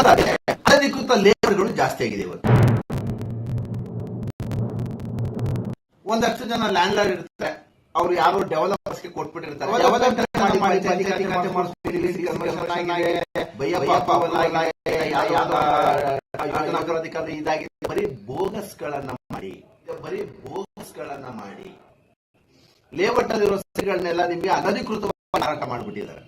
ಅದಾದ್ರೆ ಅನಧಿಕೃತ ಲೇಬರ್ಗಳು ಜಾಸ್ತಿ ಆಗಿದೆ ಇವತ್ತು. ಒಂದಷ್ಟು ಜನ ಲ್ಯಾಂಡ್ ಲಾರ್ಡ್ ಇರ್ತಾರೆ. ಅವ್ರು ಯಾರು ಡೆವಲಪರ್ಸ್ಗೆ ಕೊಟ್ಬಿಟ್ಟಿರ್ತಾರೆ ಇದಾಗಿದೆ. ಬರೀ ಬೋಗಸ್ ಗಳನ್ನ ಮಾಡಿ. ಬರೀ ಬೋಗಸ್ ಗಳನ್ನ ಮಾಡಿ. ಲೇಔಟ್ ಅಲ್ಲಿರೋ ಸಸಿಗಳನ್ನೆಲ್ಲ ನಿಮಗೆ ಅನಧಿಕೃತವಾಗಿ ಮಾರಾಟ ಮಾಡಿಬಿಟ್ಟಿದ್ದಾರೆ.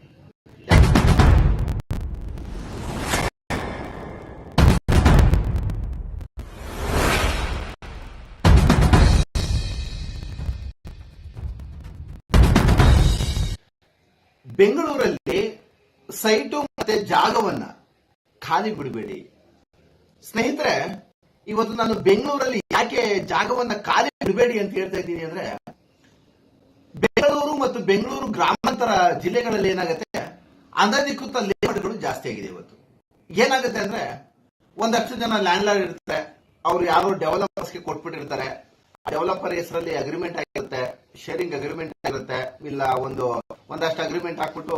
ಬೆಂಗಳೂರಲ್ಲಿ ಸೈಟು ಮತ್ತೆ ಜಾಗವನ್ನ ಖಾಲಿ ಬಿಡಬೇಡಿ. ಸ್ನೇಹಿತರೆ, ಇವತ್ತು ನಾನು ಬೆಂಗಳೂರಲ್ಲಿ ಯಾಕೆ ಜಾಗವನ್ನ ಖಾಲಿ ಬಿಡಬೇಡಿ ಅಂತ ಹೇಳ್ತಾ ಇದ್ದೀನಿ ಅಂದ್ರೆ, ಬೆಂಗಳೂರು ಮತ್ತು ಬೆಂಗಳೂರು ಗ್ರಾಮಾಂತರ ಜಿಲ್ಲೆಗಳಲ್ಲಿ ಏನಾಗುತ್ತೆ? ಅನಧಿಕೃತ ಲೇಔಟ್ಗಳು ಜಾಸ್ತಿ ಆಗಿದೆ ಇವತ್ತು. ಏನಾಗುತ್ತೆ ಅಂದ್ರೆ, ಒಂದಷ್ಟು ಜನ ಲ್ಯಾಂಡ್ ಲಾರ್ಡ್ ಇರ್ತಾರೆ. ಅವ್ರು ಯಾರು ಡೆವಲಪರ್ಸ್ಗೆ ಕೊಟ್ಬಿಟ್ಟಿರ್ತಾರೆ. ಡೆವಲಪರ್ ಹೆಸರಲ್ಲಿ ಅಗ್ರಿಮೆಂಟ್ ಆಗಿರುತ್ತೆ. ಶೇರಿಂಗ್ ಅಗ್ರಿಮೆಂಟ್ ಇರುತ್ತೆ. ಇಲ್ಲ, ಒಂದು, ಒಂದಷ್ಟು ಅಗ್ರಿಮೆಂಟ್ ಹಾಕ್ಬಿಟ್ಟು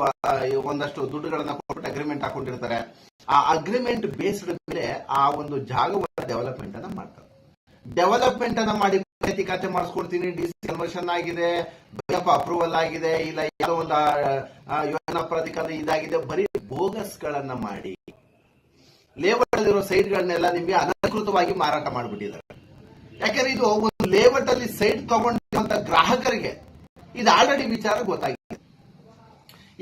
ಒಂದಷ್ಟು ದುಡ್ಡುಗಳನ್ನ ಕೊಟ್ಬಿಟ್ಟು ಅಗ್ರಿಮೆಂಟ್ ಹಾಕೊಂಡಿರ್ತಾರೆ. ಆ ಅಗ್ರಿಮೆಂಟ್ ಬೇಸ್ಡ್ ಮೇಲೆ ಆ ಒಂದು ಜಾಗವನ್ನ ಡೆವಲಪ್ಮೆಂಟ್ ಅನ್ನ ಮಾಡ್ತಾರೆ. ಡೆವಲಪ್ಮೆಂಟ್ ಅನ್ನ ಮಾಡಿ ಪಂಚಾಯತಿ ಖಾತೆ ಮಾಡಿಸ್ಕೊಡ್ತೀನಿ. ಡಿ ಕನ್ವರ್ಷನ್ ಆಗಿದೆ. ಬಯಪ್ಪ ಅಪ್ರೂವಲ್ ಆಗಿದೆ. ಇಲ್ಲ, ಯಾವುದೋ ಒಂದು ಯೋಜನಾ ಪ್ರಾಧಿಕಾರ ಇದಾಗಿದೆ. ಬರೀ ಬೋಗಸ್ ಗಳನ್ನ ಮಾಡಿ ಲೇಔಟ್ ಅಲ್ಲಿರೋ ಸೈಟ್ ಗಳನ್ನೆಲ್ಲ ನಿಮಗೆ ಅನಧಿಕೃತವಾಗಿ ಮಾರಾಟ ಮಾಡಿಬಿಟ್ಟಿದ್ದಾರೆ. ಯಾಕಂದ್ರೆ ಇದು ಒಂದು ಲೇಔಟ್ ಅಲ್ಲಿ ಸೈಟ್ ತಗೊಂಡಿರುವಂತ ಗ್ರಾಹಕರಿಗೆ ಇದು ಆಲ್ರೆಡಿ ವಿಚಾರ ಗೊತ್ತಾಗಿದೆ.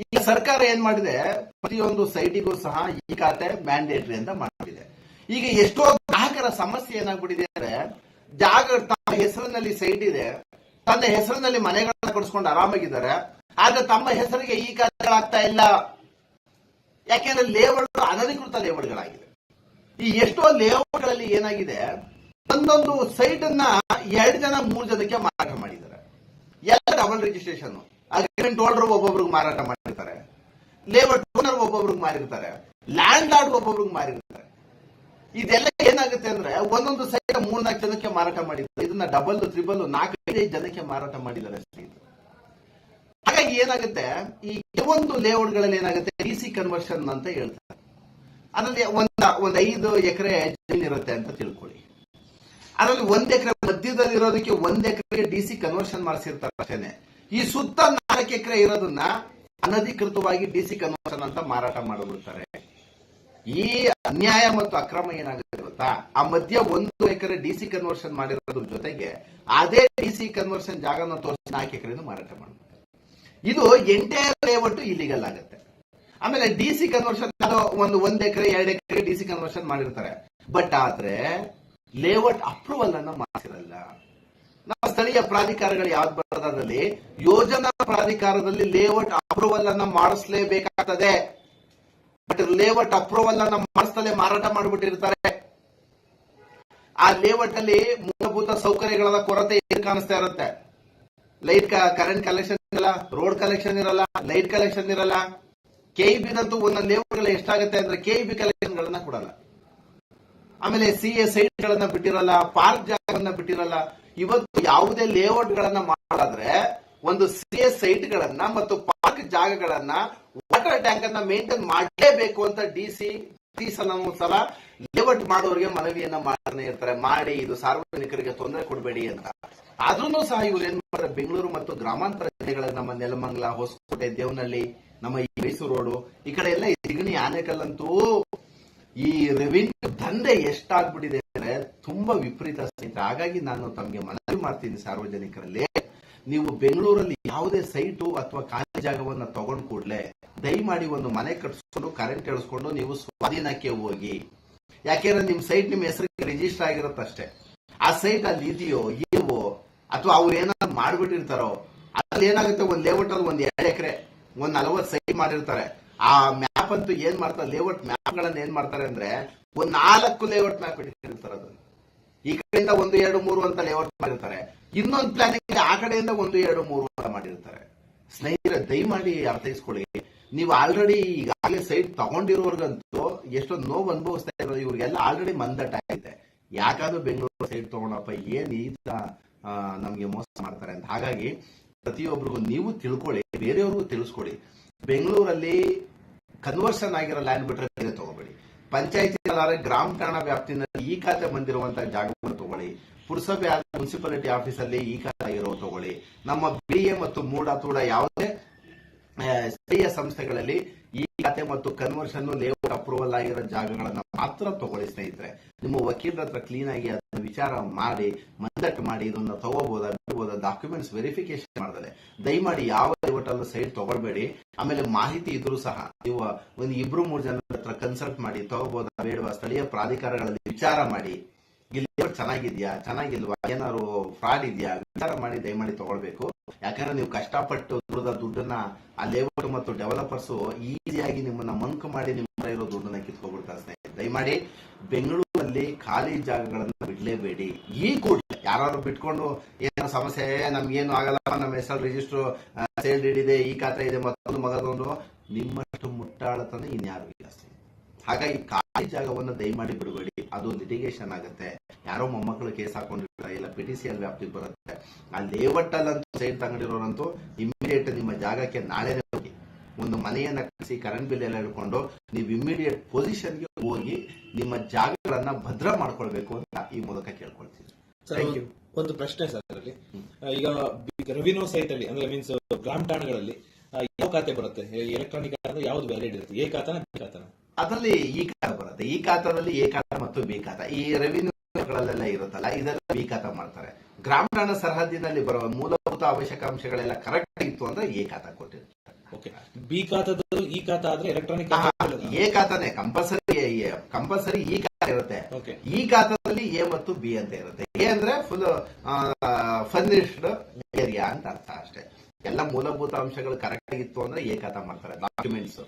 ಈಗ ಸರ್ಕಾರ ಏನ್ ಮಾಡಿದೆ? ಪ್ರತಿಯೊಂದು ಸೈಟಿಗೂ ಸಹ ಈ ಖಾತೆ ಮ್ಯಾಂಡೇಟರಿ ಅಂತ ಮಾಡಿದೆ. ಈಗ ಎಷ್ಟೋ ಗ್ರಾಹಕರ ಸಮಸ್ಯೆ ಏನಾಗ್ಬಿಟ್ಟಿದೆ ಅಂದ್ರೆ, ಜಾಗ ತಮ್ಮ ಹೆಸರಿನಲ್ಲಿ ಸೈಟ್ ಇದೆ, ತನ್ನ ಹೆಸರಿನಲ್ಲಿ ಮನೆಗಳನ್ನ ಕೊಡಿಸ್ಕೊಂಡು ಆರಾಮಾಗಿದ್ದಾರೆ, ಆದ್ರೆ ತಮ್ಮ ಹೆಸರಿಗೆ ಈ ಖಾತೆಗಳಾಗ್ತಾ ಇಲ್ಲ. ಯಾಕೆಂದ್ರೆ ಲೇಔಟ್ ಅನಧಿಕೃತ ಲೇಔಟ್ಗಳಾಗಿದೆ ಈ ಎಷ್ಟೋ ಲೇಔಟ್ಗಳಲ್ಲಿ ಏನಾಗಿದೆ? ಒಂದೊಂದು ಸೈಟ್ ಅನ್ನ ಎರಡು ಜನ, ಮೂರು ಜನಕ್ಕೆ ಮಾರಾಟ ಮಾಡಿದ್ದಾರೆ. ಎಲ್ಲ ಡಬಲ್ ರಿಜಿಸ್ಟ್ರೇಷನ್ ಅಗ್ರಿಮೆಂಟ್ ಹೋಲ್ಡರ್ ಒಬ್ಬೊಬ್ರಿಗೆ ಮಾರಾಟ ಮಾಡಿರ್ತಾರೆ. ಲೇಬರ್ ಟೋನರ್ ಒಬ್ಬೊಬ್ರಿಗೆ ಮಾರಿರ್ತಾರೆ. ಲ್ಯಾಂಡ್ ಲಾರ್ಡ್ ಒಬ್ಬೊಬ್ರಿಗೆ ಮಾರಿರ್ತಾರೆ. ಇದೆಲ್ಲ ಏನಾಗುತ್ತೆ ಅಂದ್ರೆ, ಒಂದೊಂದು ಸೈಟ್ ಮೂರ್ನಾಲ್ಕು ಜನಕ್ಕೆ ಮಾರಾಟ ಮಾಡಿದ್ದಾರೆ. ಇದನ್ನ ಡಬಲ್ ತ್ರಿಬಲ್ ನಾಲ್ಕೈದು ಜನಕ್ಕೆ ಮಾರಾಟ ಮಾಡಿದ್ದಾರೆ ಹಾಗಾಗಿ ಏನಾಗುತ್ತೆ, ಈ ಕೆಲವೊಂದು ಲೇಔಟ್ಗಳಲ್ಲಿ ಏನಾಗುತ್ತೆ ಡಿ ಸಿ ಕನ್ವರ್ಷನ್ ಅಂತ ಹೇಳ್ತಾರೆ. ಅದರಲ್ಲಿ ಒಂದ, ಒಂದ್ ಐದು ಎಕರೆ ಜಮೀನಿರುತ್ತೆ ಅಂತ ತಿಳ್ಕೊಳ್ಳಿ. ಅದರಲ್ಲಿ ಒಂದ್ ಎಕರೆ ಮಧ್ಯದಲ್ಲಿ ಇರೋದಕ್ಕೆ ಒಂದ್ ಎಕರೆಗೆ ಡಿ ಸಿ ಕನ್ವರ್ಷನ್ ಮಾಡಿಸಿರ್ತಾರೆ ಅಷ್ಟೇನೆ. ಈ ಸುತ್ತ ನಾಲ್ಕು ಎಕರೆ ಇರೋದನ್ನ ಅನಧಿಕೃತವಾಗಿ ಡಿ ಸಿ ಕನ್ವರ್ಷನ್ ಅಂತ ಮಾರಾಟ ಮಾಡಿಬಿಡ್ತಾರೆ. ಈ ಅನ್ಯಾಯ ಮತ್ತು ಅಕ್ರಮ ಏನಾಗುತ್ತೆ ಗೊತ್ತಾ? ಆ ಮಧ್ಯ ಒಂದು ಎಕರೆ ಡಿ ಸಿ ಕನ್ವರ್ಷನ್ ಮಾಡಿರೋದ್ರ ಜೊತೆಗೆ ಅದೇ ಡಿ ಸಿ ಕನ್ವರ್ಷನ್ ಜಾಗನ ತೋರಿಸಿ ನಾಲ್ಕು ಎಕರೆನೂ ಮಾರಾಟ ಮಾಡ್ತಾರೆ ಇದು ಎಂಟೈರ್ ಲೇಔಟ್ ಇಲ್ಲಿಗಲ್ ಆಗುತ್ತೆ. ಆಮೇಲೆ ಡಿ ಸಿ ಕನ್ವರ್ಷನ್ ಒಂದು ಒಂದ್ ಎಕರೆ, ಎರಡು ಎಕರೆ ಡಿ ಸಿ ಕನ್ವರ್ಷನ್ ಮಾಡಿರ್ತಾರೆ. ಬಟ್ ಆದ್ರೆ ಲೇಔಟ್ ಅಪ್ರೂವಲ್ ಅನ್ನ ಮಾಡಿರಲ್ಲ ನಮ್ಮ ಸ್ಥಳೀಯ ಪ್ರಾಧಿಕಾರಗಳು ಯಾವ್ದು ಬರ್ತದಲ್ಲಿ ಯೋಜನಾ ಪ್ರಾಧಿಕಾರದಲ್ಲಿ ಲೇಔಟ್ ಅಪ್ರೂವಲ್ ಅನ್ನ ಮಾಡಿಸ್ಲೇಬೇಕಾಗ್ತದೆ. ಬಟ್ ಲೇಔಟ್ ಅಪ್ರೂವಲ್ ಅನ್ನ ಮಾಡಿಸ್ತಲೇ ಮಾರಾಟ ಮಾಡಿಬಿಟ್ಟಿರ್ತಾರೆ. ಆ ಲೇಔಟ್ ಅಲ್ಲಿ ಮೂಲಭೂತ ಸೌಕರ್ಯಗಳ ಕೊರತೆ ಕಾಣಿಸ್ತಾ ಇರುತ್ತೆ? ಲೈಟ್ ಕರೆಂಟ್ ಕಲೆಕ್ಷನ್ ಇರಲ್ಲ ರೋಡ್ ಕಲೆಕ್ಷನ್ ಇರಲ್ಲ ಲೈಟ್ ಕಲೆಕ್ಷನ್ ಇರಲ್ಲ. ಕೆ ಬಿದಂತೂ ಒಂದೊಂದು ಲೇಔಟ್ ಎಷ್ಟಾಗುತ್ತೆ ಅಂದ್ರೆ ಕೆ ಬಿ ಕಲೆಕ್ಷನ್ ಗಳನ್ನ ಕೊಡಲ್ಲ. ಆಮೇಲೆ ಸಿ ಎ ಸೈಟ್ ಗಳನ್ನ ಬಿಟ್ಟಿರಲ್ಲ ಪಾರ್ಕ್ ಜಾಗವನ್ನ ಬಿಟ್ಟಿರಲ್ಲ, ಇವತ್ತು ಯಾವುದೇ ಲೇಔಟ್ ಗಳನ್ನ ಮಾಡಾದ್ರೆ ಒಂದು ಸಿ ಎ ಸೈಟ್ ಗಳನ್ನ ಮತ್ತು ಪಾರ್ಕ್ ಜಾಗಗಳನ್ನ ವಾಟರ್ ಟ್ಯಾಂಕ್ ಅನ್ನ ಮೇಂಟೈನ್ ಮಾಡಲೇಬೇಕು ಅಂತ ಡಿ ಸಿ ಸಲ ಲೇಔಟ್ ಮಾಡೋರಿಗೆ ಮನವಿಯನ್ನ ಮಾಡ್ತಾನೆ ಇರ್ತಾರೆ. ಮಾಡಿ, ಇದು ಸಾರ್ವಜನಿಕರಿಗೆ ತೊಂದರೆ ಕೊಡಬೇಡಿ ಅಂತ. ಆದ್ರೂ ಸಹ ಇವ್ರು ಏನ್ ಮಾಡ್ತಾರೆ? ಬೆಂಗಳೂರು ಮತ್ತು ಗ್ರಾಮಾಂತರ ಜಿಲ್ಲೆಗಳ ನಮ್ಮ ನೆಲಮಂಗ್ಲ, ಹೊಸಕೋಟೆ, ದೇವನಹಳ್ಳಿ, ನಮ್ಮ ಈ ಮೈಸೂರು ರೋಡು, ಈ ಕಡೆ ಎಲ್ಲ ಸಿಗಣಿ ಆನೆಕಲ್ಲಂತೂ ಈ ರೆವಿನ್ಯೂ ದಂಧೆ ಎಷ್ಟಾಗ್ಬಿಟ್ಟಿದೆ ಅಂದ್ರೆ ತುಂಬಾ ವಿಪರೀತ ಸ್ನೇಹಿತರೆ. ಹಾಗಾಗಿ ನಾನು ತಮಗೆ ಮನವಿ ಮಾಡ್ತೀನಿ ಸಾರ್ವಜನಿಕರಲ್ಲಿ. ನೀವು ಬೆಂಗಳೂರಲ್ಲಿ ಯಾವುದೇ ಸೈಟು ಅಥವಾ ಖಾಲಿ ಜಾಗವನ್ನ ತಗೊಂಡ್ ಕೂಡಲೇ ದಯಮಾಡಿ ಒಂದು ಮನೆ ಕಟ್ಸ್ಕೊಂಡು ಕರೆಂಟ್ ಎಳಿಸ್ಕೊಂಡು ನೀವು ಸ್ವಾಧೀನಕ್ಕೆ ಹೋಗಿ. ಯಾಕೆಂದ್ರೆ ನಿಮ್ ಸೈಟ್ ನಿಮ್ ಹೆಸರಿಗೆ ರಿಜಿಸ್ಟರ್ ಆಗಿರುತ್ತಷ್ಟೇ ಆ ಸೈಟ್ ಅಲ್ಲಿ ಇದೆಯೋ, ಇಲ್ವೋ, ಅಥವಾ ಅವ್ರು ಏನಾದ್ರು ಮಾಡ್ಬಿಟ್ಟಿರ್ತಾರೋ, ಅದ್ರಲ್ಲಿ ಏನಾಗುತ್ತೆ? ಒಂದ್ ಲೇಔಟ್ ಅಲ್ಲಿ ಒಂದ್ ಎರಡು ಎಕರೆ, ಒಂದ್ ನಲವತ್ತು ಸೈಟ್ ಮಾಡಿರ್ತಾರೆ. ಆ ಮ್ಯಾಪ್ ಅಂತೂ ಏನ್ ಮಾಡ್ತಾರೆ ಲೇಔಟ್ ಮ್ಯಾಪ್ ಗಳನ್ನ ಏನ್ ಮಾಡ್ತಾರೆ ಅಂದ್ರೆ, ಒಂದ್ ನಾಲ್ಕು ಲೇಔಟ್ ಮ್ಯಾಪ್ ಇಟ್ಟಿರ್ತಾರೆ ಅದನ್ನ. ಈ ಕಡೆಯಿಂದ ಒಂದು, ಎರಡು, ಮೂರು ಅಂತ ಲೇಔಟ್ ಮಾಡಿರ್ತಾರೆ. ಇನ್ನೊಂದು ಪ್ಲಾನಿಂಗ್ ಆ ಕಡೆಯಿಂದ ಒಂದು, ಎರಡು, ಮೂರು ಅಂತ ಮಾಡಿರ್ತಾರೆ. ಸ್ನೇಹಿತರೆ, ದಯಮಾಡಿ ಅರ್ಥೈಸ್ಕೊಳ್ಳಿ. ನೀವು ಆಲ್ರೆಡಿ ಈಗಾಗಲೇ ಸೈಟ್ ತಗೊಂಡಿರೋರ್ಗಂತೂ ಎಷ್ಟೊಂದು ನೋವು ಅನುಭವಿಸ್ತಾ ಇರೋದು ಇವ್ರಿಗೆಲ್ಲ ಆಲ್ರೆಡಿ ಮಂದಟ ಆಗಿದೆ ಯಾಕಾದ್ರೂ ಬೆಂಗಳೂರು ಸೈಟ್ ತಗೊಂಡಪ್ಪ ಏನ್ ಈ ತರ ನಮ್ಗೆ ಮೋಸ ಮಾಡ್ತಾರೆ ಅಂತ. ಹಾಗಾಗಿ ಪ್ರತಿಯೊಬ್ಬರಿಗೂ ನೀವು ತಿಳ್ಕೊಳ್ಳಿ, ಬೇರೆಯವ್ರಿಗೂ ತಿಳಿಸ್ಕೊಳ್ಳಿ. ಬೆಂಗಳೂರಲ್ಲಿ ಕನ್ವರ್ಷನ್ ಆಗಿರೋ ಲ್ಯಾಂಡ್ ಬಿಟ್ರೆ ಬೇರೆ ತಗೋಬೇಡಿ. ಪಂಚಾಯತಿ ಗ್ರಾಮ ಠಾಣಾ ವ್ಯಾಪ್ತಿನಲ್ಲಿ ಈ ಖಾತೆ ಬಂದಿರುವಂತಹ ಜಾಗವನ್ನು ತಗೊಳ್ಳಿ. ಪುರಸಭೆ ಮುನ್ಸಿಪಾಲಿಟಿ ಆಫೀಸಲ್ಲಿ ಈ ಖಾತೆ ಇರೋ ತಗೊಳ್ಳಿ. ನಮ್ಮ ಬಿಡಿಎ ಮತ್ತು ಮೂಡ ತೂಡ ಯಾವುದೇ ಸ್ಥಳೀಯ ಸಂಸ್ಥೆಗಳಲ್ಲಿ ಈ ಖಾತೆ ಮತ್ತು ಕನ್ವರ್ಷನ್ ಲೇಔಟ್ ಅಪ್ರೂವಲ್ ಆಗಿರೋ ಜಾಗಗಳನ್ನ ಮಾತ್ರ ತಗೊಳ್ಳಿ ಸ್ನೇಹಿತರೆ. ನಿಮ್ಮ ವಕೀಲರ ಹತ್ರ ಕ್ಲೀನ್ ಆಗಿ ಅದನ್ನ ವಿಚಾರ ಮಾಡಿ, ಮಂದಕ್ಕೆ ಮಾಡಿ, ಇದನ್ನ ತಗೋಬಹುದಾ ಡಾಕ್ಯುಮೆಂಟ್ಸ್ ವೆರಿಫಿಕೇಶನ್ ಮಾಡಿದ್ರೆ ದಯಮಾಡಿ ಯಾವ ಲೇಔಟಲ್ಲೂ ಸೈಡ್ ತಗೊಳ್ಬೇಡಿ. ಆಮೇಲೆ ಮಾಹಿತಿ ಇದ್ರೂ ಸಹ ನೀವು ಒಂದು ಇಬ್ರು ಮೂರು ಜನರ ಹತ್ರ ಕನ್ಸಲ್ಟ್ ಮಾಡಿ ತಗೋಬಹುದಾ ಬೇಡವಾ, ಸ್ಥಳೀಯ ಪ್ರಾಧಿಕಾರಗಳಲ್ಲಿ ವಿಚಾರ ಮಾಡಿ. ಇಲ್ಲಿ ಚೆನ್ನಾಗಿದ್ಯಾ? ಚೆನ್ನಾಗಿಲ್ವಾ? ಏನಾದ್ರು ಫ್ರಾಡ್ ಇದೆಯಾ? ವಿಚಾರ ಮಾಡಿ, ದಯಮಾಡಿ ತಗೊಳ್ಬೇಕು. ಯಾಕಂದ್ರೆ ನೀವು ಕಷ್ಟಪಟ್ಟು ದುಡ್ದ ದುಡ್ಡನ್ನ ಆ ಲೇಬರ್ ಮತ್ತು ಡೆವಲಪರ್ಸ್ ಈಸಿಯಾಗಿ ನಿಮ್ಮನ್ನ ಮಂಕ್ ಮಾಡಿ ನಿಮ್ಮ ಇರೋ ದುಡ್ಡನ್ನ ಕಿತ್ಕೊಬಿಡ್ತಾರೆ ಸ್ನೇಹಿತರೆ. ದಯಮಾಡಿ ಬೆಂಗಳೂರಲ್ಲಿ ಖಾಲಿ ಜಾಗಗಳನ್ನ ಬಿಡ್ಲೇಬೇಡಿ. ಈ ಕೂಡ ಯಾರು ಬಿಟ್ಕೊಂಡು ಏನೋ ಸಮಸ್ಯೆ, ನಮ್ಗೇನು ಆಗಲ್ಲ ನಮ್ಮ ಹೆಸರು ರಿಜಿಸ್ಟರ್ ಸೇಲ್ ಇದೆ, ಈ ಖಾತೆ ಇದೆ, ಮತ್ತೊಂದು ಮಗದೊಂದು, ನಿಮ್ಮಷ್ಟು ಮುಟ್ಟಾಳತನ ಇನ್ಯಾರು ಇಲ್ಲ ಸ್ನೇಹಿತರೆ. ಹಾಗಾಗಿ ಖಾಲಿ ಜಾಗವನ್ನು ದಯಮಾಡಿ ಬಿಡಬೇಡಿ ಅದು ಲಿಟಿಗೇಷನ್ ಆಗುತ್ತೆ. ಯಾರೋ ಮೊಮ್ಮಕ್ಕಳು ಕೇಸ್ ಹಾಕೊಂಡಿರ್ತಾರೆ ಇಲ್ಲ ಪಿ ಟಿ ಸಿ ಎಲ್ ವ್ಯಾಪ್ತಿಗೆ ಬರುತ್ತೆ. ಆ ಲೇಔಟ್ ಅಲ್ಲಂತೂ ಸೈಡ್ ತಗೊಂಡಿರೋರಂತೂ ಇಮಿಡಿಯೇಟ್ ನಿಮ್ಮ ಜಾಗಕ್ಕೆ ನಾಳೆನೇ ಹೋಗಿ. ಒಂದು ಮನೆಯನ್ನ ಕಳಿಸಿ ಕರೆಂಟ್ ಬಿಲ್ ಎಲ್ಲ ಹಿಡ್ಕೊಂಡು ನೀವು ಇಮಿಡಿಯೇಟ್ ಪೊಸಿಷನ್ಗೆ ಹೋಗಿ ನಿಮ್ಮ ಜಾಗಗಳನ್ನ ಭದ್ರ ಮಾಡ್ಕೊಳ್ಬೇಕು ಅಂತ ಈ ಮೂಲಕ ಕೇಳ್ಕೊಳ್ತೀನಿ. ಒಂದು ಪ್ರಶ್ನೆ ಸರ್ ಅದರಲ್ಲಿ. ಈಗ ರೆವಿನ್ಯೂ ಸೈಟ್ ಅಲ್ಲಿ ಅಂದ್ರೆ ಮೀನ್ಸ್ ಗ್ರಾಮ ಠಾಣಗಳಲ್ಲಿ ಯಾವ ಖಾತೆ ಬರುತ್ತೆ? ಎಲೆಕ್ಟ್ರಾನಿಕ್ ಯಾವ್ದು ವ್ಯಾಲಿಡ್ ಇರುತ್ತೆ? ಎ ಖಾತನ ಬಿ ಖಾತನ? ಅದರಲ್ಲಿ ಈ ಖಾತ ಬರುತ್ತೆ. ಈ ಕಾತದಲ್ಲಿ ಎ ಖಾತ ಮತ್ತು ಬಿ ಖಾತ ಈ ರೆವಿನ್ಯೂಗಳಲ್ಲೆಲ್ಲ ಇರುತ್ತಲ್ಲ ಇದೆಲ್ಲ ಬಿ ಖಾತ ಮಾಡ್ತಾರೆ. ಗ್ರಾಮೀಣ ಸರಹದ್ದಿನಲ್ಲಿ ಬರುವ ಮೂಲಭೂತ ಅವಶ್ಯಕಾಂಶಗಳೆಲ್ಲ ಕರೆಕ್ಟ್ ಇತ್ತು ಅಂದ್ರೆ ಎ ಖಾತ ಕೊಟ್ಟಿರ್ತಾರೆ. ಬಿ ಈ ಖಾತಾ ಆದ್ರೆ ಎಲೆಕ್ಟ್ರಾನಿಕ್ ಎ ಖಾತಾನೆ ಕಂಪಲ್ಸರಿ ಕಂಪಲ್ಸರಿ ಈ ಖಾತ ಇರುತ್ತೆ. ಓಕೆ ಈ ಕಾತದಲ್ಲಿ ಎ ಮತ್ತು ಬಿ ಅಂತ ಇರುತ್ತೆ. ಎ ಅಂದ್ರೆ ಫುಲ್ ಫರ್ನಿಶ್ಡ್ ಏರಿಯಾ ಅಂತ ಅರ್ಥ ಅಷ್ಟೇ. ಎಲ್ಲ ಮೂಲಭೂತ ಅಂಶಗಳು ಕರೆಕ್ಟ್ ಆಗಿತ್ತು ಅಂದ್ರೆ ಏಕಾತ ಮಾಡ್ತಾರೆ ಡಾಕ್ಯುಮೆಂಟ್ಸ್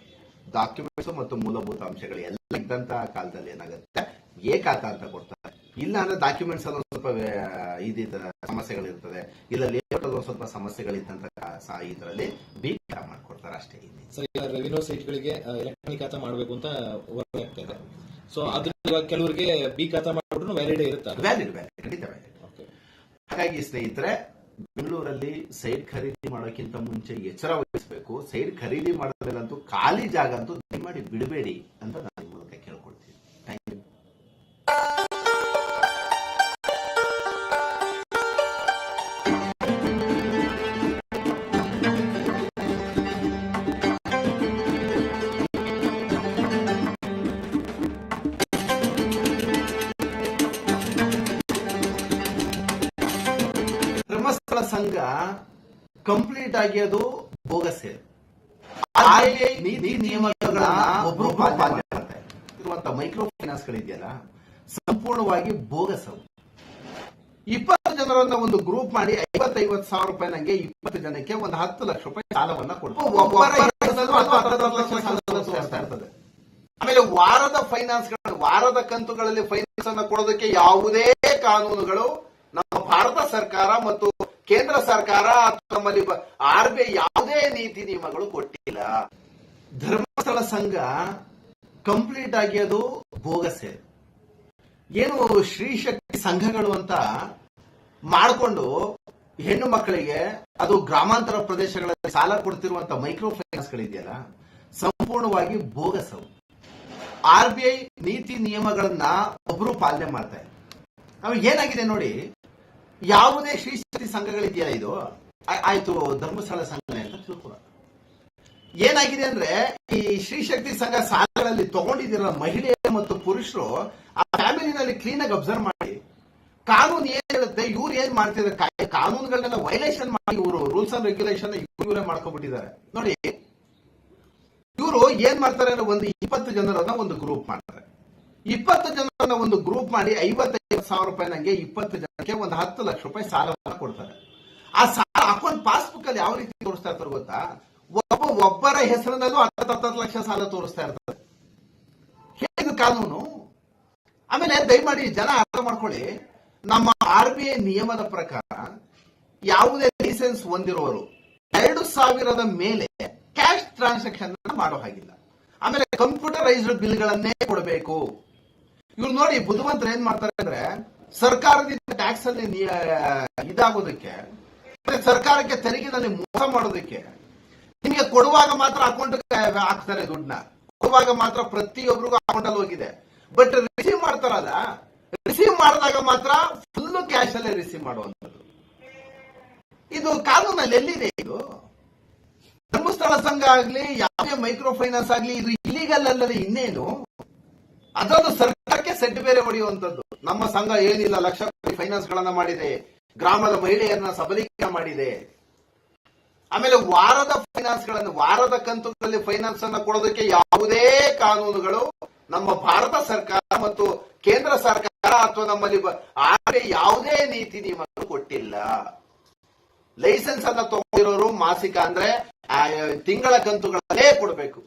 ಡಾಕ್ಯುಮೆಂಟ್ಸ್ ಮತ್ತು ಮೂಲಭೂತ ಅಂಶಗಳು ಎಲ್ಲ ಇದ್ದಂತ ಕಾಲದಲ್ಲಿ ಏನಾಗುತ್ತೆ? ಏಕಾತ ಅಂತ ಕೊಡ್ತಾರೆ. ಇಲ್ಲ ಅಂದ್ರೆ ಡಾಕ್ಯುಮೆಂಟ್ಸ್ ಅಲ್ಲಿ ಸ್ವಲ್ಪ ಆ, ಇದಿದ ಸಮಸ್ಯೆಗಳಿರ್ತದೆ. ಇಲ್ಲ ಲೇಔಟ್ ಅಲ್ಲಿ ಸ್ವಲ್ಪ ಸಮಸ್ಯೆಗಳಿದ್ದಂತ ಇದರಲ್ಲಿ ಬಿ ಮಾಡ್ಕೊಡ್ತಾರೆ ಅಷ್ಟೇ ಇಲ್ಲಿ ಸರ್ ಈಗ ರೆವಿನ್ಯೂ ಸೈಟ್ ಗಳಿಗೆ ಎಲೆಕ್ಟ್ರಾನಿಕ್ ಖಾತಾ ಮಾಡಬೇಕು ಅಂತ ವರ್ಕ್ ಆಗ್ತಾ ಇದೆ. ಸೊ ಅದ್ರ ಕೆಲವರಿಗೆ ಬಿ ಖಾತಾ ಮಾಡಿದ್ರು ವ್ಯಾಲಿಡ್ ಇರುತ್ತೆ. ವ್ಯಾಲಿಡ್ ವ್ಯಾಲಿಡ್ ಖಂಡಿತ ವ್ಯಾಲಿಡ್ ಹಾಗಾಗಿ ಸ್ನೇಹಿತರೆ ಬೆಂಗಳೂರಲ್ಲಿ ಸೈಟ್ ಖರೀದಿ ಮಾಡೋಕ್ಕಿಂತ ಮುಂಚೆ ಎಚ್ಚರ ವಹಿಸಬೇಕು. ಸೈಟ್ ಖರೀದಿ ಮಾಡೋದ್ರಲ್ಲಂತೂ ಖಾಲಿ ಜಾಗ ಅಂತೂ ದಯಮಾಡಿ ಬಿಡಬೇಡಿ ಅಂತ ನಾನು ಕಂಪ್ಲೀಟ್ ಆಗಿ ಅದು ಬೋಗಸ್ ನೀತಿ ನಿಯಮಗಳನ್ನ ಒಬ್ರು ಇರುವಂತ ಮೈಕ್ರೋ ಫೈನಾನ್ಸ್ ಗಳಿದೆಯಲ್ಲ ಸಂಪೂರ್ಣವಾಗಿ ಬೋಗಸ್ ಅವು ಇಪ್ಪತ್ತು ಜನರನ್ನ ಒಂದು ಗ್ರೂಪ್ ಮಾಡಿ ಐವತ್ತೈವತ್ತು ಸಾವಿರ ರೂಪಾಯಿ ನಂಗೆ ಇಪ್ಪತ್ತು ಜನಕ್ಕೆ ಒಂದು ಹತ್ತು ಲಕ್ಷ ರೂಪಾಯಿ ಸಾಲವನ್ನ ಕೊಡ್ತಾರೆ. ಆಮೇಲೆ ವಾರದ ಫೈನಾನ್ಸ್ ವಾರದ ಕಂತುಗಳಲ್ಲಿ ಫೈನಾನ್ಸ್ ಅನ್ನ ಕೊಡೋದಕ್ಕೆ ಯಾವುದೇ ಕಾನೂನುಗಳು ನಮ್ಮ ಭಾರತ ಸರ್ಕಾರ ಮತ್ತು ಕೇಂದ್ರ ಸರ್ಕಾರ ನಮ್ಮಲ್ಲಿ ಆರ್ ಬಿ ಯಾವುದೇ ನೀತಿ ನಿಯಮಗಳು ಕೊಟ್ಟಿಲ್ಲ. ಧರ್ಮಸ್ಥಳ ಸಂಘ ಕಂಪ್ಲೀಟ್ ಆಗಿ ಅದು ಬೋಗಸೆ ಏನು ಶ್ರೀ ಶಕ್ತಿ ಸಂಘಗಳು ಅಂತ ಮಾಡಿಕೊಂಡು ಹೆಣ್ಣು ಮಕ್ಕಳಿಗೆ ಅದು ಗ್ರಾಮಾಂತರ ಪ್ರದೇಶಗಳಲ್ಲಿ ಸಾಲ ಕೊಡ್ತಿರುವಂತ ಮೈಕ್ರೋ ಫೈನಾನ್ಸ್ ಗಳಿದೆಯಲ್ಲ ಸಂಪೂರ್ಣವಾಗಿ ಬೋಗಸವು ಆರ್ ಬಿ ಐ ನೀತಿ ನಿಯಮಗಳನ್ನ ಒಬ್ರು ಪಾಲನೆ ಮಾಡ್ತಾರೆ ಏನಾಗಿದೆ ನೋಡಿ, ಯಾವುದೇ ಶ್ರೀ ಶಕ್ತಿ ಸಂಘಗಳಿದೆಯಲ್ಲ ಇದು? ಆಯ್ತು, ಧರ್ಮಸ್ಥಳ ಸಂಘ ಅಂತ ತಿಳ್ಕೊಳ ಏನಾಗಿದೆ ಅಂದ್ರೆ, ಈ ಶ್ರೀ ಶಕ್ತಿ ಸಂಘ ಸಾಲಗಳಲ್ಲಿ ತಗೊಂಡಿದ್ದಿರೋ ಮಹಿಳೆಯರು ಮತ್ತು ಪುರುಷರು, ಆ ಫ್ಯಾಮಿಲಿನಲ್ಲಿ ಕ್ಲೀನ್ ಆಗಿ ಅಬ್ಸರ್ವ್ ಮಾಡಿ. ಕಾನೂನು ಏನ್ ಹೇಳುತ್ತೆ, ಇವ್ರು ಏನ್ ಮಾಡ್ತಿದ್ದಾರೆ ಕಾನೂನುಗಳನ್ನೆಲ್ಲ ವೈಲೇಷನ್ ಮಾಡಿ, ಇವರು ರೂಲ್ಸ್ ಅಂಡ್ ರೆಗ್ಯುಲೇಷನ್ ಇವರೇ ಮಾಡ್ಕೊಬಿಟ್ಟಿದ್ದಾರೆ ನೋಡಿ, ಇವರು ಏನ್ ಮಾಡ್ತಾರೆ ಅಂದ್ರೆ ಒಂದು ಇಪ್ಪತ್ತು ಜನರನ್ನ ಒಂದು ಗ್ರೂಪ್ ಮಾಡ್ತಾರೆ. ಇಪ್ಪತ್ತು ಜನರನ್ನ ಒಂದು ಗ್ರೂಪ್ ಮಾಡಿ ಐವತ್ತೈದು ಸಾವಿರ ರೂಪಾಯಿ ನಂಗೆ ಇಪ್ಪತ್ತು ಜನಕ್ಕೆ ಒಂದು ಹತ್ತು ಲಕ್ಷ ರೂಪಾಯಿ ಸಾಲ ಕೊಡ್ತಾರೆ. ಆ ಸಾಲ ಅಕೌಂಟ್ ಪಾಸ್ಬುಕ್ ಅಲ್ಲಿ ಯಾವ ರೀತಿ ತೋರಿಸ್ತಾ ಇರ್ತಾರೆ ಗೊತ್ತಾ? ಒಬ್ಬ ಒಬ್ಬರ ಹೆಸರಿನಲ್ಲೂ ಹತ್ತತ್ತು ಲಕ್ಷ ಸಾಲ ತೋರಿಸ್ತಾ ಇರ್ತಾರೆ. ಹೇಳಿದ ಕಾನೂನು? ಆಮೇಲೆ ದಯಮಾಡಿ ಜನ ಅರ್ಥ ಮಾಡ್ಕೊಳ್ಳಿ. ನಮ್ಮ ಆರ್ ಬಿ ಐ ನಿಯಮದ ಪ್ರಕಾರ ಯಾವುದೇ ಲೈಸೆನ್ಸ್ ಹೊಂದಿರುವವರು ಎರಡು ಸಾವಿರದ ಮೇಲೆ ಕ್ಯಾಶ್ ಟ್ರಾನ್ಸಾಕ್ಷನ್ ಮಾಡೋ ಹಾಗಿಲ್ಲ. ಆಮೇಲೆ ಕಂಪ್ಯೂಟರೈಸ್ಡ್ ಬಿಲ್ಗಳನ್ನೇ ಕೊಡಬೇಕು. ಇವ್ರು ನೋಡಿ ಬುಧವಂತರ ಏನ್ ಮಾಡ್ತಾರೆ ಅಂದ್ರೆ ಸರ್ಕಾರದಿಂದ ಟ್ಯಾಕ್ಸ್ ಅಲ್ಲಿ ಇದಾಗೋದಕ್ಕೆ ಸರ್ಕಾರಕ್ಕೆ ತೆರಿಗೆನಲ್ಲಿ ಮೋಸ ಮಾಡೋದಕ್ಕೆ ನಿಮಗೆ ಕೊಡುವಾಗ ಮಾತ್ರ ಅಕೌಂಟ್ ಹಾಕ್ತಾರೆ ದುಡ್ಡನ್ನ. ಕೊಡುವಾಗ ಮಾತ್ರ ಪ್ರತಿಯೊಬ್ಬರಿಗೂ ಅಕೌಂಟ್ ಅಲ್ಲಿ ಹೋಗಿದೆ. ಬಟ್ ರಿಸೀವ್ ಮಾಡ್ತಾರಲ್ಲ ರಿಸೀವ್ ಮಾಡಿದಾಗ ಮಾತ್ರ ಫುಲ್ ಕ್ಯಾಶ್ ಅಲ್ಲೇ ರಿಸೀವ್ ಮಾಡುವಂಥದ್ದು. ಇದು ಕಾನೂನಲ್ಲಿ ಎಲ್ಲಿದೆ ಇದು? ಧರ್ಮಸ್ಥಳ ಸಂಘ ಆಗ್ಲಿ, ಯಾವುದೇ ಮೈಕ್ರೋ ಫೈನಾನ್ಸ್ ಆಗ್ಲಿ, ಇದು ಇಲ್ಲಿಗಲ್ ಅಲ್ಲದೆ ಇನ್ನೇನು? ಅದೊಂದು ಸರ್ಕಾರಕ್ಕೆ ಸೆಟ್ ಬೇರೆ ಹೊಡೆಯುವಂಥದ್ದು. ನಮ್ಮ ಸಂಘ ಏನಿಲ್ಲ ಲಕ್ಷ ಫೈನಾನ್ಸ್ ಗಳನ್ನ ಮಾಡಿದೆ. ಗ್ರಾಮದ ಮಹಿಳೆಯರನ್ನ ಸಬಲೀಕರಣ ಮಾಡಿದೆ. ಆಮೇಲೆ ವಾರದ ಫೈನಾನ್ಸ್ಗಳನ್ನು, ವಾರದ ಕಂತುಗಳಲ್ಲಿ ಫೈನಾನ್ಸ್ ಅನ್ನ ಕೊಡೋದಕ್ಕೆ ಯಾವುದೇ ಕಾನೂನುಗಳು ನಮ್ಮ ಭಾರತ ಸರ್ಕಾರ ಮತ್ತು ಕೇಂದ್ರ ಸರ್ಕಾರ ಅಥವಾ ನಮ್ಮಲ್ಲಿ ಆರ್ಬಿಐ ಯಾವುದೇ ನೀತಿ ನಿಯಮಗಳು ಕೊಟ್ಟಿಲ್ಲ. ಲೈಸೆನ್ಸ್ ಅನ್ನ ತಗೊಂಡಿರೋರು ಮಾಸಿಕ ಅಂದ್ರೆ ತಿಂಗಳ ಕಂತುಗಳಲ್ಲೇ ಕೊಡಬೇಕು.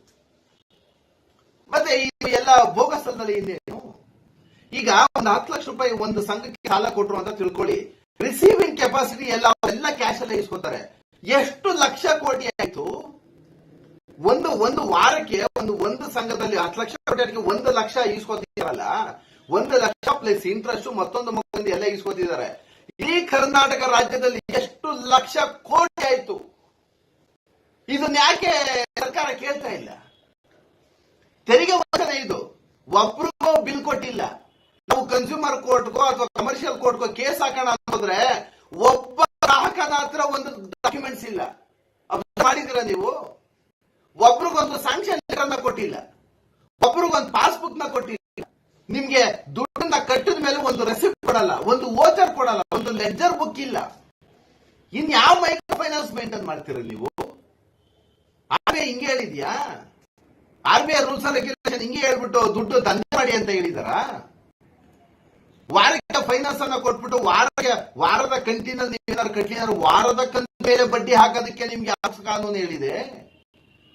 ಮತ್ತೆ ಈ ಎಲ್ಲ ಬೋಗಸ್ ಅಲ್ಲಿ ಇನ್ನೇನು? ಈಗ ಒಂದು ಹತ್ತು ಲಕ್ಷ ರೂಪಾಯಿ ಒಂದು ಸಂಘಕ್ಕೆ ಸಾಲ ಕೊಟ್ರು ಅಂತ ತಿಳ್ಕೊಳ್ಳಿ. ರಿಸೀವಿಂಗ್ ಕೆಪಾಸಿಟಿ ಎಲ್ಲ ಎಲ್ಲ ಕ್ಯಾಶ್ ಅಲ್ಲಿ ಇಸ್ಕೋತಾರೆ. ಎಷ್ಟು ಲಕ್ಷ ಕೋಟಿ ಆಯ್ತು? ಒಂದು ಒಂದು ವಾರಕ್ಕೆ, ಒಂದು ಒಂದು ಸಂಘದಲ್ಲಿ ಹತ್ತು ಲಕ್ಷ ಕೋಟಿ ಒಂದು ಲಕ್ಷ ಈಸ್ಕೋತಿದಾರಲ್ಲ ಒಂದು ಲಕ್ಷ ಪ್ಲಸ್ ಇಂಟ್ರೆಸ್ಟ್ ಮತ್ತೊಂದು ಮತ್ತೊಂದು ಎಲ್ಲ ಈಸ್ಕೋತಿದ್ದಾರೆ ಇಡೀ ಕರ್ನಾಟಕ ರಾಜ್ಯದಲ್ಲಿ ಎಷ್ಟು ಲಕ್ಷ ಕೋಟಿ ಆಯ್ತು? ಇದನ್ನ ಯಾಕೆ ಸರ್ಕಾರ ಕೇಳ್ತಾ ಇಲ್ಲ? ತೆರಿಗೆ ವಂಚನೆ ಇದು. ಒಬ್ರಿಗೂ ಬಿಲ್ ಕೊಟ್ಟಿಲ್ಲ. ನಾವು ಕನ್ಸ್ಯೂಮರ್ ಕೋರ್ಟ್ಗೋ ಅಥವಾ ಕಮರ್ಷಿಯಲ್ ಕೋರ್ಟ್ಗೋ ಕೇಸ್ ಹಾಕೋಣ ಅಂತಂದ್ರೆ ಒಬ್ಬ ಗ್ರಾಹಕನ ಹತ್ರ ಒಂದು ಡಾಕ್ಯುಮೆಂಟ್ಸ್ ಇಲ್ಲ. ಮಾಡಿದ್ರ ನೀವು? ಒಬ್ರಿಗೊಂದು ಸ್ಯಾಂಕ್ಷನ್ ಲೆಟರ್ ಕೊಟ್ಟಿಲ್ಲ. ಒಬ್ರಿಗೊಂದು ಪಾಸ್ಬುಕ್ನ ಕೊಟ್ಟಿಲ್ಲ. ನಿಮ್ಗೆ ದುಡ್ಡನ್ನ ಕಟ್ಟಿದ ಮೇಲೆ ಒಂದು ರೆಸಿಪ್ಟ್ ಕೊಡಲ್ಲ, ಒಂದು ಓಚರ್ ಕೊಡಲ್ಲ, ಒಂದು ಲೆಜರ್ ಬುಕ್ ಇಲ್ಲ. ಇನ್ ಯಾವ ಮೈಕ್ರೋ ಫೈನಾನ್ಸ್ ಮೇಂಟೈನ್ ಮಾಡ್ತೀರ ನೀವು? ಆರ್ ಹಿಂಗೆ ಹೇಳಿದ್ಯಾ? R B I rules and regulation ಹಿಂಗೆ ಹೇಳ್ಬಿಟ್ಟು ದುಡ್ಡು ದಂಧೆ ಮಾಡಿ ಅಂತ ಹೇಳಿದಾರ? ವಾರಕ್ಕೆ ಫೈನಾನ್ಸ್ ಅನ್ನ ಕೊಟ್ಬಿಟ್ಟು ವಾರಕ್ಕೆ, ವಾರದ ಕಂತಿನಲ್ಲಿ ನೀವೇನಾದ್ರು ಕಟ್ಲಿನಾರು ವಾರದ ಕಂತು ಮೇಲೆ ಬಡ್ಡಿ ಹಾಕೋದಕ್ಕೆ ನಿಮ್ಗೆ ಯಾವ ಕಾನೂನು ಹೇಳಿದೆ?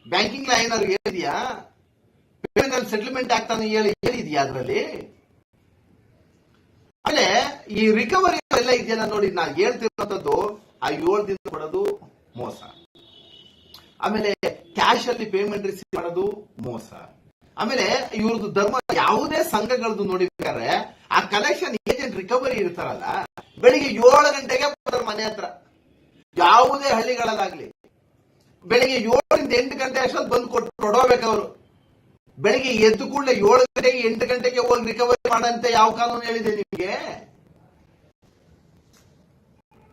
ಬ್ಯಾಂಕಿಂಗ್ ಲಾ ಏನಾದ್ರು ಹೇಳಿದ್ಯಾ? ಪೇಮೆಂಟ್ ಸೆಟಲ್ಮೆಂಟ್ ಆಗ್ತಾನೆ ಹೇಳಿ, ಹೇಳಿದ್ಯಾ ಅದರಲ್ಲಿ? ಆಮೇಲೆ ಈ ರಿಕವರಿ ಎಲ್ಲ ಇದೆಯಲ್ಲ ನೋಡಿ ನಾನು ಹೇಳ್ತಿರೋಂಥದ್ದು ಆ ಏಳು ದಿನ ಕೊಡೋದು ಮೋಸ. ಆಮೇಲೆ ಕ್ಯಾಶ್ ಅಲ್ಲಿ ಪೇಮೆಂಟ್ ರಿಸೀವ್ ಮಾಡೋದು ಮೋಸ. ಆಮೇಲೆ ಇವ್ರದ್ದು ಧರ್ಮ ಯಾವುದೇ ಸಂಘಗಳದ್ದು ನೋಡಿಬೇಕಾದ್ರೆ ಆ ಕಲೆಕ್ಷನ್ ಏಜೆಂಟ್ ರಿಕವರಿ ಇರ್ತಾರಲ್ಲ, ಬೆಳಿಗ್ಗೆ ಏಳು ಗಂಟೆಗೆ ಬರ್ತಾರೆ ಮನೆ ಹತ್ರ. ಯಾವುದೇ ಹಳ್ಳಿಗಳಲ್ಲಾಗ್ಲಿ. ಬೆಳಿಗ್ಗೆ ಏಳರಿಂದ ಎಂಟು ಗಂಟೆ ಅಷ್ಟೊಂದು ಬಂದು ಕೊಟ್ಟು ಅವರು ಬೆಳಿಗ್ಗೆ ಎದ್ದು ಕೂಡಲೇ ಏಳು ಗಂಟೆಗೆ ಎಂಟು ಗಂಟೆಗೆ ಹೋಗಿ ರಿಕವರಿ ಮಾಡಂತೆ ಯಾವ ಕಾನೂನು ಹೇಳಿದೆ ನಿಮಗೆ?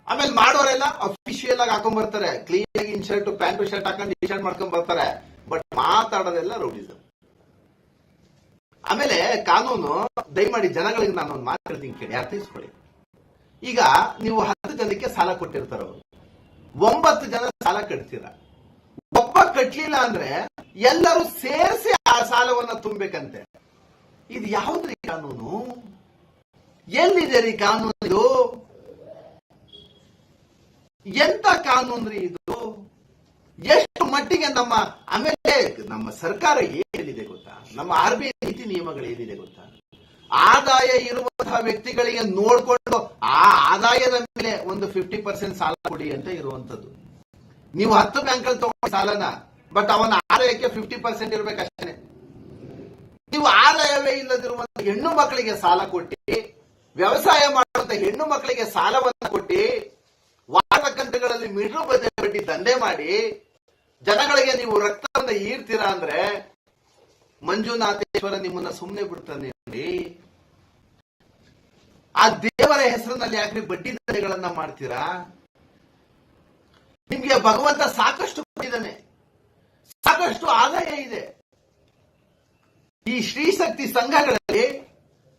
ಆಮೇಲೆ ಮಾಡೋರೆಲ್ಲ ಅಫಿಷಿಯಲ್ ಆಗಿ ಹಾಕೊಂಡ್ ಬರ್ತಾರೆ. ಕ್ಲೀನ್ ಆಗಿ ಇನ್ಶರ್ಟ್ ಪ್ಯಾಂಟ್ ಶರ್ಟ್ ಹಾಕೊಂಡು ಟಿ ಶರ್ಟ್ ಮಾಡ್ಕೊಂಡ್ ಬರ್ತಾರೆ. ಬಟ್ ಮಾತಾಡೋದೆಲ್ಲ ರೌಡಿಸಮ್ ಆಮೇಲೆ ಕಾನೂನು ದಯಮಾಡಿ ಜನಗಳಿಗೆ ನಾನು ಒಂದು ಮಾತು ಹೇಳ್ತೀನಿ ಕೇಳಿ ಅರ್ಥೈಸ್ಕೊಳ್ಳಿ ಈಗ ನೀವು ಹತ್ತು ಜನಕ್ಕೆ ಸಾಲ ಕೊಟ್ಟಿರ್ತಾರ, ಒಂಬತ್ತು ಜನ ಸಾಲ ಕಟ್ತೀರ? ಒಬ್ಬ ಕಟ್ಲಿಲ್ಲ ಅಂದ್ರೆ ಎಲ್ಲರೂ ಸೇರಿಸಿ ಆ ಸಾಲವನ್ನ ತುಂಬಬೇಕಂತೆ ಇದು ಯಾವ್ದ್ರಿ ಕಾನೂನು? ಎಲ್ಲಿದೆ ರೀ ಕಾನೂನು ಇದು? ಎಂತ ಕಾನೂನು ರೀ ಇದು? ಎಷ್ಟು ಮಟ್ಟಿಗೆ ನಮ್ಮ, ಆಮೇಲೆ ನಮ್ಮ ಸರ್ಕಾರ ಏನಿದೆ ಗೊತ್ತಾ? ನಮ್ಮ ಆರ್ ಬಿ ಐ ನೀತಿ ನಿಯಮಗಳೇನಿದೆ ಗೊತ್ತಾ? ಆದಾಯ ಇರುವಂತಹ ವ್ಯಕ್ತಿಗಳಿಗೆ ನೋಡ್ಕೊಂಡು ಆ ಆದಾಯದ ಮೇಲೆ ಒಂದು ಫಿಫ್ಟಿ ಪರ್ಸೆಂಟ್ ಸಾಲ ಕೊಡಿ ಅಂತ ಇರುವಂತದ್ದು ನೀವು ಹತ್ತು ಬ್ಯಾಂಕ್ ಅಲ್ಲಿ ತಗೊಂಡು ಸಾಲನ? ಬಟ್ ಅವನ ಆದಾಯಕ್ಕೆ ಫಿಫ್ಟಿ ಪರ್ಸೆಂಟ್ ಇರ್ಬೇಕಷ್ಟೇ ನೀವು ಆದಾಯವೇ ಇಲ್ಲದಿರುವಂತ ಹೆಣ್ಣು ಮಕ್ಕಳಿಗೆ ಸಾಲ ಕೊಟ್ಟಿ, ವ್ಯವಸಾಯ ಮಾಡುವಂತ ಹೆಣ್ಣು ಮಕ್ಕಳಿಗೆ ಸಾಲವನ್ನ ಕೊಟ್ಟಿ ವಾರ ಕಂತುಗಳಲ್ಲಿ ಮಿಡ್ರು ಬಡ್ಡಿ ದಂಧೆ ಮಾಡಿ, ಜನಗಳಿಗೆ ನೀವು ರಕ್ತವನ್ನು ಈರ್ತೀರಾ ಅಂದ್ರೆ ಮಂಜುನಾಥೇಶ್ವರ ನಿಮ್ಮನ್ನ ಸುಮ್ಮನೆ ಬಿಡ್ತಾನೆ ನೋಡಿ ಆ ದೇವರ ಹೆಸರಿನಲ್ಲಿ ಯಾಕೆ ಬಡ್ಡಿ ದಂಧೆಗಳನ್ನ ಮಾಡ್ತೀರಾ? ನಿಮ್ಗೆ ಭಗವಂತ ಸಾಕಷ್ಟು ಕೊಟ್ಟಿದ್ದಾನೆ. ಸಾಕಷ್ಟು ಆದಾಯ ಇದೆ. ಈ ಶ್ರೀಶಕ್ತಿ ಸಂಘಗಳಲ್ಲಿ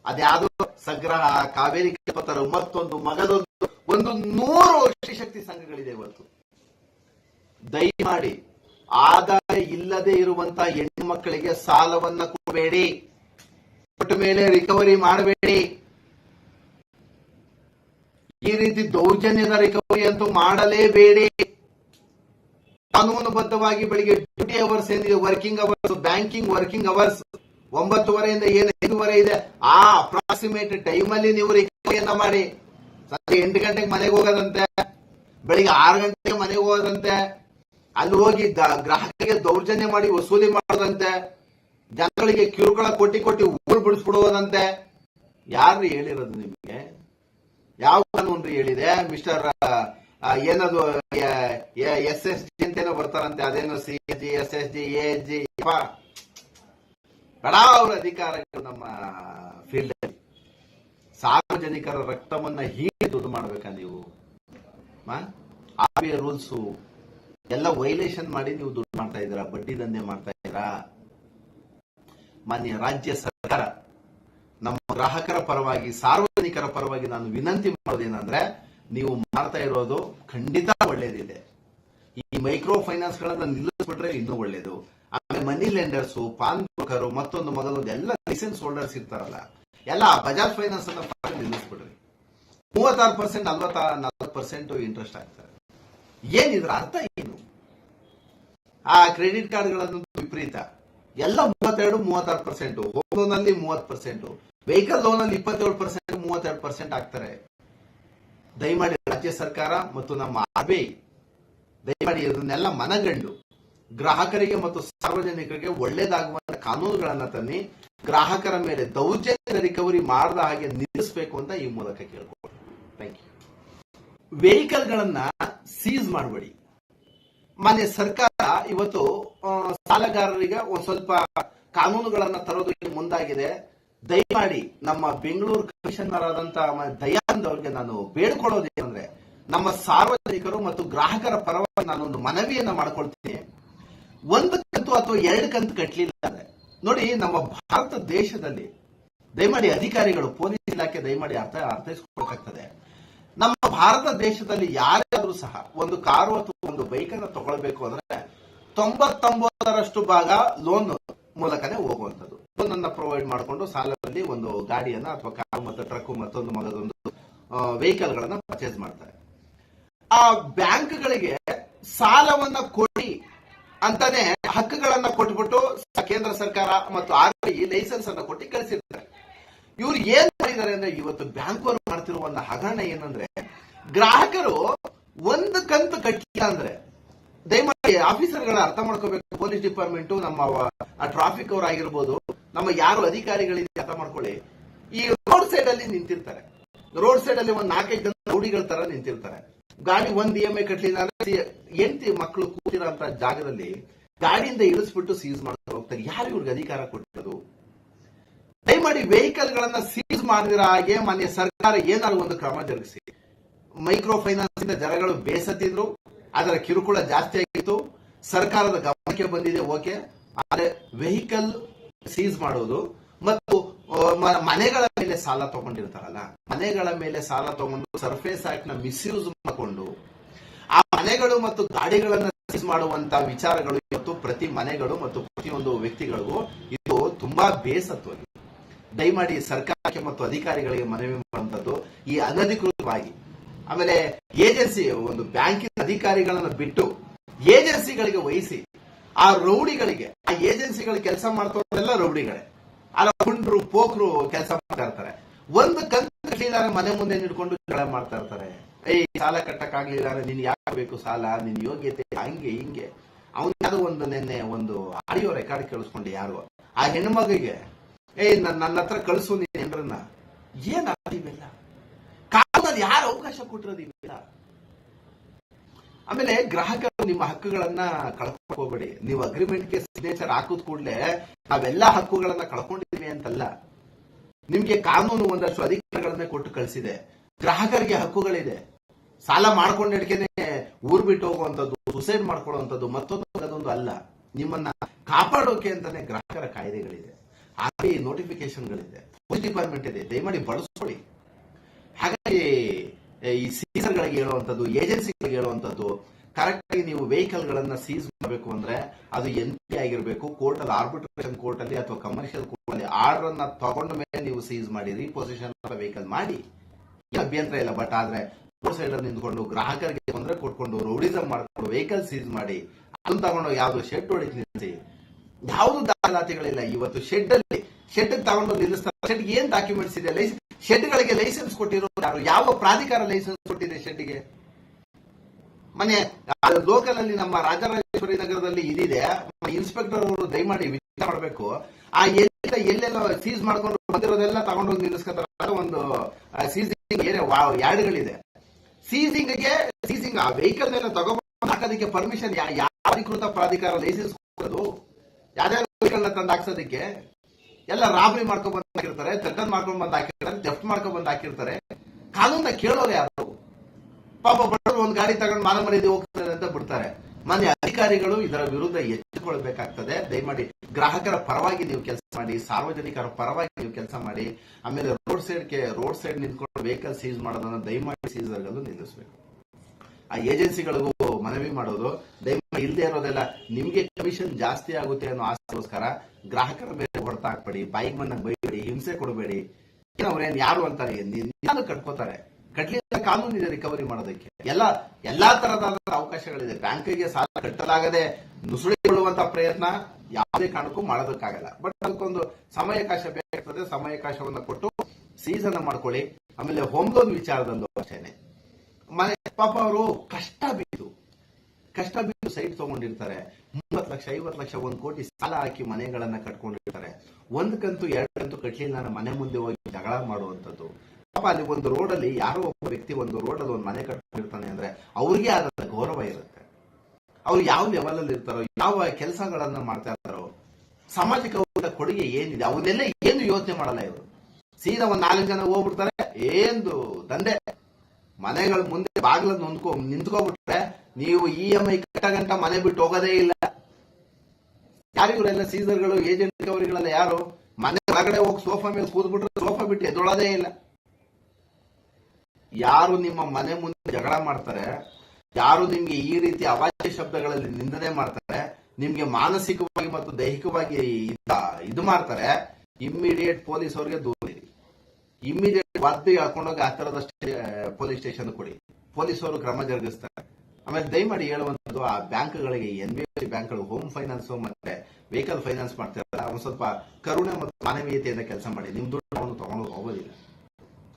ಅದ್ಯಾವುದೋ ಸಂಗ್ರಹ, ಕಾವೇರಿ ಕಲ್ಪತರು ಮತ್ತೊಂದು, ಮಗದೊಂದು, ಒಂದು ನೂರು ಶ್ರೀಶಕ್ತಿ ಸಂಘಗಳಿದೆ ಇವತ್ತು. ದಯಮಾಡಿ, ಆದಾಯ ಇಲ್ಲದೆ ಇರುವಂತ ಹೆಣ್ಣು ಮಕ್ಕಳಿಗೆ ಸಾಲವನ್ನ ಕೊಡಬೇಡಿ. ಕೊಟ್ಟ ಮೇಲೆ ರಿಕವರಿ ಮಾಡಬೇಡಿ. ಈ ರೀತಿ ದೌರ್ಜನ್ಯದ ರಿಕವರಿ ಅಂತೂ ಮಾಡಲೇಬೇಡಿ. ಕಾನೂನುಬದ್ಧವಾಗಿ ಬೆಳಿಗ್ಗೆ ಡ್ಯೂಟಿ ಅವರ್ಸ್ ಏನಿದೆ working hours banking working hours ಒಂಬತ್ತುವರೆಯಿಂದ ಏನು ಐದುವರೆ ಇದೆ, ಆ ಅಪ್ರಾಕ್ಸಿಮೇಟ್ ಟೈಮ್ ಅಲ್ಲಿ ನೀವು ರಿಕವರಿಯನ್ನ ಮಾಡಿ. ಸಂಜೆ ಎಂಟು ಗಂಟೆಗೆ ಮನೆಗೆ ಹೋಗೋದಂತೆ, ಬೆಳಿಗ್ಗೆ ಆರು ಗಂಟೆಗೆ ಮನೆಗೆ ಹೋಗೋದಂತೆ ಅಲ್ಲಿ ಹೋಗಿ ಗ್ರಾಹಕರಿಗೆ ದೌರ್ಜನ್ಯ ಮಾಡಿ ವಸೂಲಿ ಮಾಡೋದಂತೆ, ಜನಗಳಿಗೆ ಕಿರುಕುಳ ಕೊಟ್ಟಿ ಕೊಟ್ಟಿ ಊರು ಬಿಡಿಸ್ಬಿಡುವುದಂತೆ ಯಾರು ಹೇಳಿರೋದು ನಿಮಗೆ? ಯಾವ ಕಾನೂನು ಹೇಳಿದೆ? ಮಿಸ್ಟರ್ ಏನದು ಎಸ್ ಎಸ್ ಜಿ ಅಂತೇನೋ ಬರ್ತಾರಂತೆ, ಅದೇನೋ C S G, S S G, A G ಬಡ ಅವರ ಅಧಿಕಾರಗಳು ನಮ್ಮ ಫೀಲ್ಡ್ ಅಲ್ಲಿ. ಸಾರ್ವಜನಿಕರ ರಕ್ತವನ್ನ ಹೀಗೆ ದುಡ್ಡು ಮಾಡ್ಬೇಕಾ ನೀವು? ರೂಲ್ಸ್ ಎಲ್ಲ ವೈಲೇಷನ್ ಮಾಡಿ ನೀವು ದುಡ್ಡು ಮಾಡ್ತಾ ಇದ್ದೀರಾ, ಬಡ್ಡಿ ದಂಧೆ ಮಾಡ್ತಾ ಇದ್ದೀರಾ? ಮಾನ್ಯ ರಾಜ್ಯ ಸರ್ಕಾರ ನಮ್ಮ ಗ್ರಾಹಕರ ಪರವಾಗಿ, ಸಾರ್ವಜನಿಕರ ಪರವಾಗಿ ನಾನು ವಿನಂತಿ ಮಾಡೋದೇನಂದ್ರೆ ನೀವು ಮಾಡ್ತಾ ಇರೋದು ಖಂಡಿತ ಒಳ್ಳೇದಿದೆ. ಈ ಮೈಕ್ರೋ ಫೈನಾನ್ಸ್ ಗಳನ್ನ ನಿಲ್ಲಿಸ್ಬಿಟ್ರೆ ಇನ್ನೂ ಒಳ್ಳೇದು. ಆಮೇಲೆ ಮನಿ ಲೆಂಡರ್ಸ್, ಪಾನ್ ಬ್ರೋಕರ್, ಮತ್ತೊಂದು ಮಗದೊಂದು ಎಲ್ಲ ಲೈಸೆನ್ಸ್ ಹೋಲ್ಡರ್ಸ್ ಇರ್ತಾರಲ್ಲ, ಎಲ್ಲ ಬಜಾಜ್ ಫೈನಾನ್ಸ್ ಅನ್ನ ನಿಲ್ಲಿಸ್ಬಿಡ್ರಿ. ಮೂವತ್ತಾರು ಪರ್ಸೆಂಟ್, ನಲ್ವತ್ತ, ನಲ್ವತ್ತು ಪರ್ಸೆಂಟ್ ಇಂಟ್ರೆಸ್ಟ್ ಆಗ್ತಾರೆ ಏನಿದ್ರ ಅರ್ಥ ಏನು? ಆ ಕ್ರೆಡಿಟ್ ಕಾರ್ಡ್ಗಳನ್ನು ವಿಪರೀತ. ಎಲ್ಲ ಮೂವತ್ತೆರಡು, ಮೂವತ್ತಾರು ಪರ್ಸೆಂಟ್ ಹೋಮ್ ಲೋನ್ ಅಲ್ಲಿ ಮೂವತ್ತು ಪರ್ಸೆಂಟ್ ವೆಹಿಕಲ್ ಲೋನ್ ಅಲ್ಲಿ ಇಪ್ಪತ್ತೇಳು ಪರ್ಸೆಂಟ್ ಮೂವತ್ತೆರಡು ಪರ್ಸೆಂಟ್ ಆಗ್ತಾರೆ. ದಯಮಾಡಿ ರಾಜ್ಯ ಸರ್ಕಾರ ಮತ್ತು ನಮ್ಮ ಆರ್ ಬಿ ಐ ದಯಮಾಡಿ ಇದನ್ನೆಲ್ಲ ಮನಗಂಡು ಗ್ರಾಹಕರಿಗೆ ಮತ್ತು ಸಾರ್ವಜನಿಕರಿಗೆ ಒಳ್ಳೇದಾಗುವಂತ ಕಾನೂನುಗಳನ್ನ ತನ್ನಿ ಗ್ರಾಹಕರ ಮೇಲೆ ದೌರ್ಜನ್ಯ ರಿಕವರಿ ಮಾಡದ ಹಾಗೆ ನಿಲ್ಲಿಸಬೇಕು ಅಂತ ಈ ಮೂಲಕ ಕೇಳ್ಕೊಳ್ಳಿ ಥ್ಯಾಂಕ್ ಯು ವೆಹಿಕಲ್ಗಳನ್ನ ಸೀಸ್ ಮಾಡಬೇಡಿ. ಮಾನ್ಯ ಸರ್ಕಾರ ಇವತ್ತು ಸಾಲಗಾರರಿಗೆ ಒಂದ್ ಸ್ವಲ್ಪ ಕಾನೂನುಗಳನ್ನ ತರೋದಕ್ಕೆ ಮುಂದಾಗಿದೆ. ದಯಮಾಡಿ ನಮ್ಮ ಬೆಂಗಳೂರು ಕಮಿಷನರ್ ಆದಂತ ದಯಾನಂದ್ ಅವರಿಗೆ ನಾನು ಬೇಡ್ಕೊಳ್ಳೋದೇನಂದ್ರೆ, ನಮ್ಮ ಸಾರ್ವಜನಿಕರು ಮತ್ತು ಗ್ರಾಹಕರ ಪರವಾಗಿ ನಾನೊಂದು ಮನವಿಯನ್ನ ಮಾಡ್ಕೊಳ್ತೀನಿ. ಒಂದು ಕಂತು ಅಥವಾ ಎರಡು ಕಂತು ಕಟ್ಟಲಿಲ್ಲ ಅಂದ್ರೆ, ನೋಡಿ ನಮ್ಮ ಭಾರತ ದೇಶದಲ್ಲಿ ದಯಮಾಡಿ ಅಧಿಕಾರಿಗಳು, ಪೊಲೀಸ್ ಇಲಾಖೆ ದಯಮಾಡಿ ಅರ್ಥ, ಅರ್ಥೈಸ್ಕೊಳ್ಬೇಕಾಗ್ತದೆ. ನಮ್ಮ ಭಾರತ ದೇಶದಲ್ಲಿ ಯಾರಾದ್ರೂ ಸಹ ಒಂದು ಕಾರು ಅಥವಾ ಒಂದು ಬೈಕ್ ಅನ್ನ ತಗೊಳ್ಬೇಕು ಅಂದ್ರೆ ತೊಂಬತ್ತೊಂಬತ್ತರಷ್ಟು ಭಾಗ ಲೋನ್ ಮೂಲಕನೇ ಹೋಗುವಂತದ್ದು ಲೋನ್ ಅನ್ನ ಪ್ರೊವೈಡ್ ಮಾಡಿಕೊಂಡು ಸಾಲದಲ್ಲಿ ಒಂದು ಗಾಡಿಯನ್ನ ಅಥವಾ ಕಾರು ಮತ್ತು ಟ್ರಕ್ ಮತ್ತೊಂದು ಮಗದೊಂದು ವೆಹಿಕಲ್ ಗಳನ್ನ ಪರ್ಚೇಸ್ ಮಾಡ್ತಾರೆ. ಆ ಬ್ಯಾಂಕ್ಗಳಿಗೆ ಸಾಲವನ್ನ ಕೊಡಿ ಅಂತಾನೆ ಹಕ್ಕುಗಳನ್ನ ಕೊಟ್ಬಿಟ್ಟು ಕೇಂದ್ರ ಸರ್ಕಾರ ಮತ್ತು ಆರ್ ಲೈಸೆನ್ಸ್ ಅನ್ನ ಕೊಟ್ಟು ಕಳಿಸಿರ್ತಾರೆ. ಇವ್ರು ಏನ್ ಮಾಡಿದ್ದಾರೆ ಅಂದ್ರೆ ಇವತ್ತು ಬ್ಯಾಂಕ್ ಅವರು ಮಾಡ್ತಿರುವ ಒಂದು ಹಗರಣ ಏನಂದ್ರೆ ಗ್ರಾಹಕರು ಒಂದು ಕಂತು ಕಟ್ಟಿಲ್ಲ ಅಂದ್ರೆ, ದಯಮಾಡಿ ಆಫೀಸರ್ಗಳ ಅರ್ಥ ಮಾಡ್ಕೋಬೇಕು. ಪೊಲೀಸ್ ಡಿಪಾರ್ಟ್ಮೆಂಟ್, ನಮ್ಮ ಟ್ರಾಫಿಕ್ ಅವ್ರು ಆಗಿರ್ಬೋದು, ನಮ್ಮ ಯಾರು ಅಧಿಕಾರಿಗಳಿಂದ ಅರ್ಥ ಮಾಡ್ಕೊಳ್ಳಿ. ಈ ರೋಡ್ ಸೈಡ್ ಅಲ್ಲಿ ನಿಂತಿರ್ತಾರೆ. ರೋಡ್ ಸೈಡ್ ಅಲ್ಲಿ ಒಂದ್ ನಾಲ್ಕೈದು ಜನ ರೌಡಿಗಳ ತರ ನಿಂತಿರ್ತಾರೆ. ಗಾಡಿ ಒಂದ್ ಇ ಎಂ ಐ ಕಟ್ಟಲಿಲ್ಲ ಅಂದ್ರೆ ಎಂಟಿ ಮಕ್ಕಳು ಕೂತಿರೋ ಜಾಗದಲ್ಲಿ ಗಾಡಿಯಿಂದ ಇಳಿಸ್ಬಿಟ್ಟು ಸೀಸ್ ಮಾಡ್ಕೊಂಡು ಹೋಗ್ತಾರೆ. ಯಾರು ಇವ್ರಿಗೆ ಅಧಿಕಾರ ಕೊಟ್ಟದು ದಯಮಾಡಿ ವೆಹಿಕಲ್ ಗಳನ್ನ ಸೀಸ್ ಮಾಡಿದ್ರ ಹಾಗೆ ಮಾನ್ಯ ಸರ್ಕಾರ ಏನಾದ್ರು ಒಂದು ಕ್ರಮ ಜರುಗಿಸಿ. ಮೈಕ್ರೋ ಫೈನಾನ್ಸ್ ಇಂದ ಜನಗಳು ಬೇಸತ್ತಿದ್ರು, ಅದರ ಕಿರುಕುಳ ಜಾಸ್ತಿ ಆಗಿತ್ತು. ಸರ್ಕಾರದ ಗಮನಕ್ಕೆ ಬಂದಿದೆ, ಓಕೆ. ಆದ್ರೆ ವೆಹಿಕಲ್ ಸೀಸ್ ಮಾಡೋದು ಮತ್ತು ಮನೆಗಳ ಮೇಲೆ ಸಾಲ ತಗೊಂಡಿರ್ತಾರಲ್ಲ, ಮನೆಗಳ ಮೇಲೆ ಸಾಲ ತಗೊಂಡು ಸರ್ಫೇಸ್ ಆಕ್ಟ್ನ ಮಿಸ್ಯೂಸ್ ಮಾಡಿಕೊಂಡು, ಆ ಮನೆಗಳು ಮತ್ತು ಗಾಡಿಗಳನ್ನ ಸೀಸ್ ಮಾಡುವಂತ ವಿಚಾರಗಳು ಇವತ್ತು ಪ್ರತಿ ಮನೆಗಳು ಮತ್ತು ಪ್ರತಿಯೊಂದು ವ್ಯಕ್ತಿಗಳಿಗೂ ಇದು ತುಂಬಾ ಬೇಸತ್ತು. ದಯಮಾಡಿ ಸರ್ಕಾರಕ್ಕೆ ಮತ್ತು ಅಧಿಕಾರಿಗಳಿಗೆ ಮನವಿ ಮಾಡುವಂಥದ್ದು ಈ ಅನಧಿಕೃತವಾಗಿ. ಆಮೇಲೆ ಏಜೆನ್ಸಿ ಒಂದು ಬ್ಯಾಂಕಿನ ಅಧಿಕಾರಿಗಳನ್ನು ಬಿಟ್ಟು ಏಜೆನ್ಸಿಗಳಿಗೆ ವಹಿಸಿ ಆ ರೌಡಿಗಳಿಗೆ, ಆ ಏಜೆನ್ಸಿಗಳು ಕೆಲಸ ಮಾಡ್ತಾರೆಲ್ಲ ರೌಡಿಗಳೇ. ಅಲ್ಲ, ಹುಂಡ್ರು, ಪೋಕ್ರು ಕೆಲಸ ಮಾಡ್ತಾ ಇರ್ತಾರೆ. ಒಂದು ಕಂತು ಮನೆ ಮುಂದೆ ನಿಡ್ಕೊಂಡು ಜಗಳ ಮಾಡ್ತಾ ಇರ್ತಾರೆ. ಏಯ್ ಸಾಲ ಕಟ್ಟಕ್ಕಾಗ್ಲಿಲ್ಲ ನೀನ್ ಯಾಕೆ ಬೇಕು ಸಾಲ? ನಿನ್ ಯೋಗ್ಯತೆ ಹಂಗೆ, ಹಿಂಗೆ. ಅವನ್ ಯಾವ್ದೋ ಒಂದು ನಿನ್ನೆ ಒಂದು ಆಡಿಯೋ ರೆಕಾರ್ಡ್ ಕೇಳಿಸ್ಕೊಂಡು ಯಾರು. ಆ ಹೆಣ್ಮಗಿಗೆ ನನ್- ನನ್ನ ಹತ್ರ ಕಳಿಸು ನೀನ್ ಏನಾದ ಇವೆಲ್ಲ? ಕಾಲದಲ್ಲಿ ಯಾರು ಅವಕಾಶ ಕೊಟ್ಟಿರೋದು ಇವೆಲ್ಲ? ಆಮೇಲೆ ಗ್ರಾಹಕರು ನಿಮ್ಮ ಹಕ್ಕುಗಳನ್ನ ಕಳ್ಕೊಬೇಡಿ ನೀವು ಅಗ್ರಿಮೆಂಟ್ಗೆ ಸಿಗ್ನೇಚರ್ ಹಾಕಿದ ಕೂಡಲೇ ನಾವೆಲ್ಲ ಹಕ್ಕುಗಳನ್ನ ಕಳ್ಕೊಂಡಿದ್ದೀವಿ ಅಂತಲ್ಲ. ನಿಮ್ಗೆ ಕಾನೂನು ಒಂದಷ್ಟು ಅಧಿಕಾರಗಳನ್ನ ಕೊಟ್ಟು ಕಳಿಸಿದೆ. ಗ್ರಾಹಕರಿಗೆ ಹಕ್ಕುಗಳಿದೆ. ಸಾಲ ಮಾಡ್ಕೊಂಡಿಡ್ಕೇನೆ ಊರ್ ಬಿಟ್ಟು ಹೋಗುವಂಥದ್ದು ಸುಸೈಡ್ ಮಾಡ್ಕೊಳ್ಳುವಂಥದ್ದು ಮತ್ತೊಂದು, ಅದೊಂದು ಅಲ್ಲ. ನಿಮ್ಮನ್ನ ಕಾಪಾಡೋಕೆ ಅಂತಾನೆ ಗ್ರಾಹಕರ ಕಾಯ್ದೆಗಳಿದೆ. ಹಾಗೆ ನೋಟಿಫಿಕೇಶನ್ಗಳಿದೆ ಪೊಲೀಸ್ ಡಿಪಾರ್ಟ್ಮೆಂಟ್ ಇದೆ. ದಯಮಾಡಿ ಬಳಸ್ಕೊಳ್ಳಿ. ಹಾಗಾಗಿ ಈ ಸೀಸರ್ಗಳಿಗೆ ಹೇಳುವಂಥದ್ದು ಏಜೆನ್ಸಿಗಳಿಗೆ ಹೇಳುವಂಥದ್ದು ಕರೆಕ್ಟ್ ಆಗಿ ನೀವು ವೆಹಿಕಲ್ ಗಳನ್ನ ಸೀಸ್ ಮಾಡಬೇಕು ಅಂದ್ರೆ ಅದು ಎನ್ ಪಿ ಆಗಿರಬೇಕು ಕೋರ್ಟ್ ಅಲ್ಲಿ ಆರ್ಬಿಟ್ರೇಷನ್ ಕೋರ್ಟ್ ಅಲ್ಲಿ ಅಥವಾ ಕಮರ್ಷಿಯಲ್ ಕೋರ್ಟ್ ಅಲ್ಲಿ ಆರ್ಡರ್ ಅನ್ನ ತಗೊಂಡ ಮೇಲೆ ನೀವು ಸೀಸ್ ಮಾಡಿ ರೀಪೊಸಿಷನ್ ವೆಹಿಕಲ್ ಮಾಡಿ. ಅಭ್ಯಂತರ ಇಲ್ಲ ಬಟ್ ಆದ್ರೆ ರೋಡ್ ಸೈಡ್ ಅಲ್ಲಿ ನಿಂತ್ಕೊಂಡು ಗ್ರಾಹಕರಿಗೆ ತೊಂದರೆ ಕೊಟ್ಕೊಂಡು ರೌಡಿಸಮ್ ಮಾಡ್ಕೊಂಡು ವೆಹಿಕಲ್ ಸೀಸ್ ಮಾಡಿ, ಅದನ್ನ ತಗೊಂಡು ಯಾವ್ದು ಶೆಡ್ ಹೊಡಿತೀನಿ ಯಾವುದು ದಾಖಲಾತಿಗಳಿಲ್ಲ. ಇವತ್ತು ಶೆಡ್ ಅಲ್ಲಿ ಶೆಡ್ ತಗೊಂಡು ನಿಲ್ಲಿಸ್ತಾರೆ. ಶೆಡ್ ಏನ್ ಡಾಕ್ಯುಮೆಂಟ್ಸ್ ಇದೆ? ಶೆಡ್ ಗಳಿಗೆ ಲೈಸೆನ್ಸ್ ಕೊಟ್ಟಿರೋ ಯಾರು? ಯಾವ ಪ್ರಾಧಿಕಾರ ಲೈಸೆನ್ಸ್ ಕೊಟ್ಟಿದೆ ಶೆಡ್ಗೆ ಮನೆ ಲೋಕಲ್ ಅಲ್ಲಿ ನಮ್ಮ ರಾಜರಾಜೇಶ್ವರಿ ನಗರದಲ್ಲಿ ಇದಿದೆ. ಇನ್ಸ್ಪೆಕ್ಟರ್ ಅವರು ದಯಮಾಡಿ ವಿಚಾರ ಮಾಡಬೇಕು. ಆ ಎಲ್ಲ ಎಲ್ಲೆಲ್ಲ ಸೀಸ್ ಮಾಡ್ಕೊಂಡು ಬಂದಿರೋದೆಲ್ಲ ತಗೊಂಡೋಗಿ ನಿಲ್ಲಿಸ್ಕೊತಾರೆ. ಒಂದು ಸೀಸಿಂಗ್ ಯಾರ್ಡ್ಗಳಿದೆ. ಸೀಸಿಂಗ್ಗೆ ಸೀಸಿಂಗ್ ಆ ವೆಹಿಕಲ್ ಮೇಲೆ ತಗೊಂಡು ಹಾಕೋದಕ್ಕೆ ಪರ್ಮಿಷನ್ ಯಾವ ಅಧಿಕೃತ ಪ್ರಾಧಿಕಾರ ಲೈಸೆನ್ಸ್ ಕೊಡೋದು? ವೆಹಿಕಲ್ ತಂದು ಹಾಕ್ಸೋದಕ್ಕೆ ಎಲ್ಲ ರಾಬರಿ ಮಾಡ್ಕೊಂಡ್ ಬಂದಾಕಿರ್ತಾರೆ ತಟ್ಟನ್ ಮಾಡ್ಕೊಂಡ್ ಬಂದ್ ಹಾಕಿರ್ತಾರೆ, ಜಫ್ಟ್ ಮಾಡ್ಕೊಂಡ್ ಬಂದ್ ಹಾಕಿರ್ತಾರೆ. ಕಾನೂನ ಕೇಳೋರು ಯಾರು? ಪಾಪ ಬಡವರು ಒಂದ್ ಗಾಡಿ ತಗೊಂಡು ಮಾನ ಮರ್ಯಾದೆ ಹೋಗ್ತಾರೆ ಅಂತ ಬಿಡ್ತಾರೆ. ಮನೆ ಅಧಿಕಾರಿಗಳು ಇದರ ವಿರುದ್ಧ ಎಚ್ಚಿಕೊಳ್ಬೇಕಾಗ್ತದೆ ದಯಮಾಡಿ ಗ್ರಾಹಕರ ಪರವಾಗಿ ನೀವು ಕೆಲಸ ಮಾಡಿ, ಸಾರ್ವಜನಿಕರ ಪರವಾಗಿ ನೀವು ಕೆಲಸ ಮಾಡಿ, ಆಮೇಲೆ ರೋಡ್ ಸೈಡ್ ರೋಡ್ ಸೈಡ್ ನಿಂತ್ಕೊಂಡು ವೆಹಿಕಲ್ ಸೀಸ್ ಮಾಡೋದನ್ನ ದಯಮಾಡಿ ಸೀಸರ್ಗಳು ನಿಲ್ಲಿಸಬೇಕು. ಆ ಏಜೆನ್ಸಿಗಳಿಗೂ ಮನವಿ ಮಾಡೋದು ದಯವಿಟ್ಟು ಇಲ್ಲದೆ ಇರೋದೆಲ್ಲ ನಿಮಗೆ ಕಮಿಷನ್ ಜಾಸ್ತಿ ಆಗುತ್ತೆ ಅನ್ನೋ ಆಸೆಗೋಸ್ಕರ ಗ್ರಾಹಕರ ಮೇಲೆ ಹೊಡೆತ ಹಾಕ್ಬೇಡಿ ಬಾಯಿಗೆ ಬಂದಾಗ ಬೈಬೇಡಿ, ಹಿಂಸೆ ಕೊಡಬೇಡಿ. ಅವ್ರೇನ್ ಯಾರು ಅಂತಾರೆ ಯಾರು ಕಟ್ಕೋತಾರೆ. ಕಟ್ಲಿಲ್ಲ ಕಾನೂನು ಇದೆ ರಿಕವರಿ ಮಾಡೋದಕ್ಕೆ. ಎಲ್ಲ ಎಲ್ಲಾ ತರದ ಅವಕಾಶಗಳಿದೆ. ಬ್ಯಾಂಕಿಗೆ ಸಾಲ ಕಟ್ಟಲಾಗದೆ ನುಸುಳಿಕೊಳ್ಳುವಂತ ಪ್ರಯತ್ನ ಯಾವುದೇ ಕಾರಣಕ್ಕೂ ಮಾಡೋದಕ್ಕಾಗಲ್ಲ. ಬಟ್ ಅದಕ್ಕೊಂದು ಸಮಯಾವಕಾಶ ಬೇಕಾಗ್ತದೆ. ಸಮಯಾವಕಾಶವನ್ನ ಕೊಟ್ಟು ಸೀಸನ್ ಮಾಡ್ಕೊಳ್ಳಿ. ಆಮೇಲೆ ಹೋಮ್ ಲೋನ್ ವಿಚಾರದಲ್ಲೂ ಅಷ್ಟೇನೆ ಮನೆ ಪಾಪ ಅವರು ಕಷ್ಟ ಬಿದ್ದು ಕಷ್ಟ ಬಿದ್ದು ಸೈಟ್ ತಗೊಂಡಿರ್ತಾರೆ. ಮೂವತ್ತು ಲಕ್ಷ, ಐವತ್ತು ಲಕ್ಷ, ಒಂದು ಕೋಟಿ ಸಾಲ ಹಾಕಿ ಮನೆಗಳನ್ನ ಕಟ್ಕೊಂಡಿರ್ತಾರೆ. ಒಂದ್ ಕಂತು, ಎರಡು ಕಂತು ಕಟ್ಲಿಲ್ಲ ನಾನು ಮನೆ ಮುಂದೆ ಹೋಗಿ ಜಗಳ ಮಾಡುವಂತದ್ದು ಪಾಪ ಅಲ್ಲಿ ಒಂದು ರೋಡ್ ಅಲ್ಲಿ ಯಾರೋ ಒಬ್ಬ ವ್ಯಕ್ತಿ ಒಂದು ರೋಡ್ ಅಲ್ಲಿ ಒಂದು ಮನೆ ಕಟ್ಕೊಂಡಿರ್ತಾನೆ ಅಂದ್ರೆ ಅವ್ರಿಗೆ ಆದ ಗೌರವ ಇರುತ್ತೆ. ಅವ್ರು ಯಾವ ಲೆವೆಲ್ ಅಲ್ಲಿ ಇರ್ತಾರೋ, ಯಾವ ಕೆಲಸಗಳನ್ನ ಮಾಡ್ತಾ ಇರ್ತಾರೋ, ಸಾಮಾಜಿಕ ಕೊಡುಗೆ ಏನಿದೆ ಅವನ್ನೆಲ್ಲ ಏನು ಯೋಚನೆ ಮಾಡಲ್ಲ ಇವರು. ಸೀದಾ ಒಂದ್ ನಾಲ್ಕು ಜನ ಹೋಗ್ಬಿಡ್ತಾರೆ ಏನು ದಂಧೆ. ಮನೆಗಳ ಮುಂದೆ ಬಾಗಿಲ ನೊಂದ್ಕೊ, ನಿಂತ್ಕೊಬಿಟ್ರೆ ನೀವು ಇ ಎಂ ಐ ಕಟ್ಟಗಂಟ ಮನೆ ಬಿಟ್ಟು ಹೋಗೋದೇ ಇಲ್ಲ. ಯಾರು ಇವರೆಲ್ಲ ಸೀಸರ್ಗಳು, ಏಜೆಂಟ್ ಅವರುಗಳೆಲ್ಲ ಯಾರು? ಮನೆ ಒಳಗಡೆ ಹೋಗಿ ಸೋಫಾ ಮೇಲೆ ಕೂತ್ಬಿಟ್ರೆ ಸೋಫಾ ಬಿಟ್ಟು ಎದ್ದೊಳೋದೇ ಇಲ್ಲ. ಯಾರು ನಿಮ್ಮ ಮನೆ ಮುಂದೆ ಜಗಳ ಮಾಡ್ತಾರೆ, ಯಾರು ನಿಮ್ಗೆ ಈ ರೀತಿ ಅವಾಚ್ಯ ಶಬ್ದಗಳಲ್ಲಿ ನಿಂದನೆ ಮಾಡ್ತಾರೆ, ನಿಮ್ಗೆ ಮಾನಸಿಕವಾಗಿ ಮತ್ತು ದೈಹಿಕವಾಗಿ ಇದ- ಮಾಡ್ತಾರೆ ಇಮ್ಮಿಡಿಯೇಟ್ ಪೊಲೀಸ್ ಅವರಿಗೆ ದೂರಿರಿ ಇಮ್ಮಿಡಿಯೇಟ್ ವಾರ್ತೆ ಹಾಕೊಂಡೋಗಿ ಆ ತರದ ಪೊಲೀಸ್ ಸ್ಟೇಷನ್ ಕೊಡಿ. ಪೊಲೀಸ್ ಅವರು ಕ್ರಮ ಜರುಗಿಸ್ತಾರೆ. ಆಮೇಲೆ ದಯಮಾಡಿ ಹೇಳುವಂತದ್ದು ಆ ಬ್ಯಾಂಕ್ಗಳಿಗೆ, ಎನ್ ಬಿ ಎಫ್ ಬ್ಯಾಂಕ್ಗಳು, ಹೋಮ್ ಫೈನಾನ್ಸ್ ಮತ್ತೆ ವೆಹಿಕಲ್ ಫೈನಾನ್ಸ್ ಮಾಡ್ತಾರಲ್ಲ, ಒಂದು ಸ್ವಲ್ಪ ಕರುಣೆ ಮತ್ತು ಮಾನವೀಯತೆಯಿಂದ ಕೆಲಸ ಮಾಡಿ. ನಿಮ್ ದುಡ್ಡು ಅವನು ತಗೊಂಡು ಹೋಗೋದಿಲ್ಲ.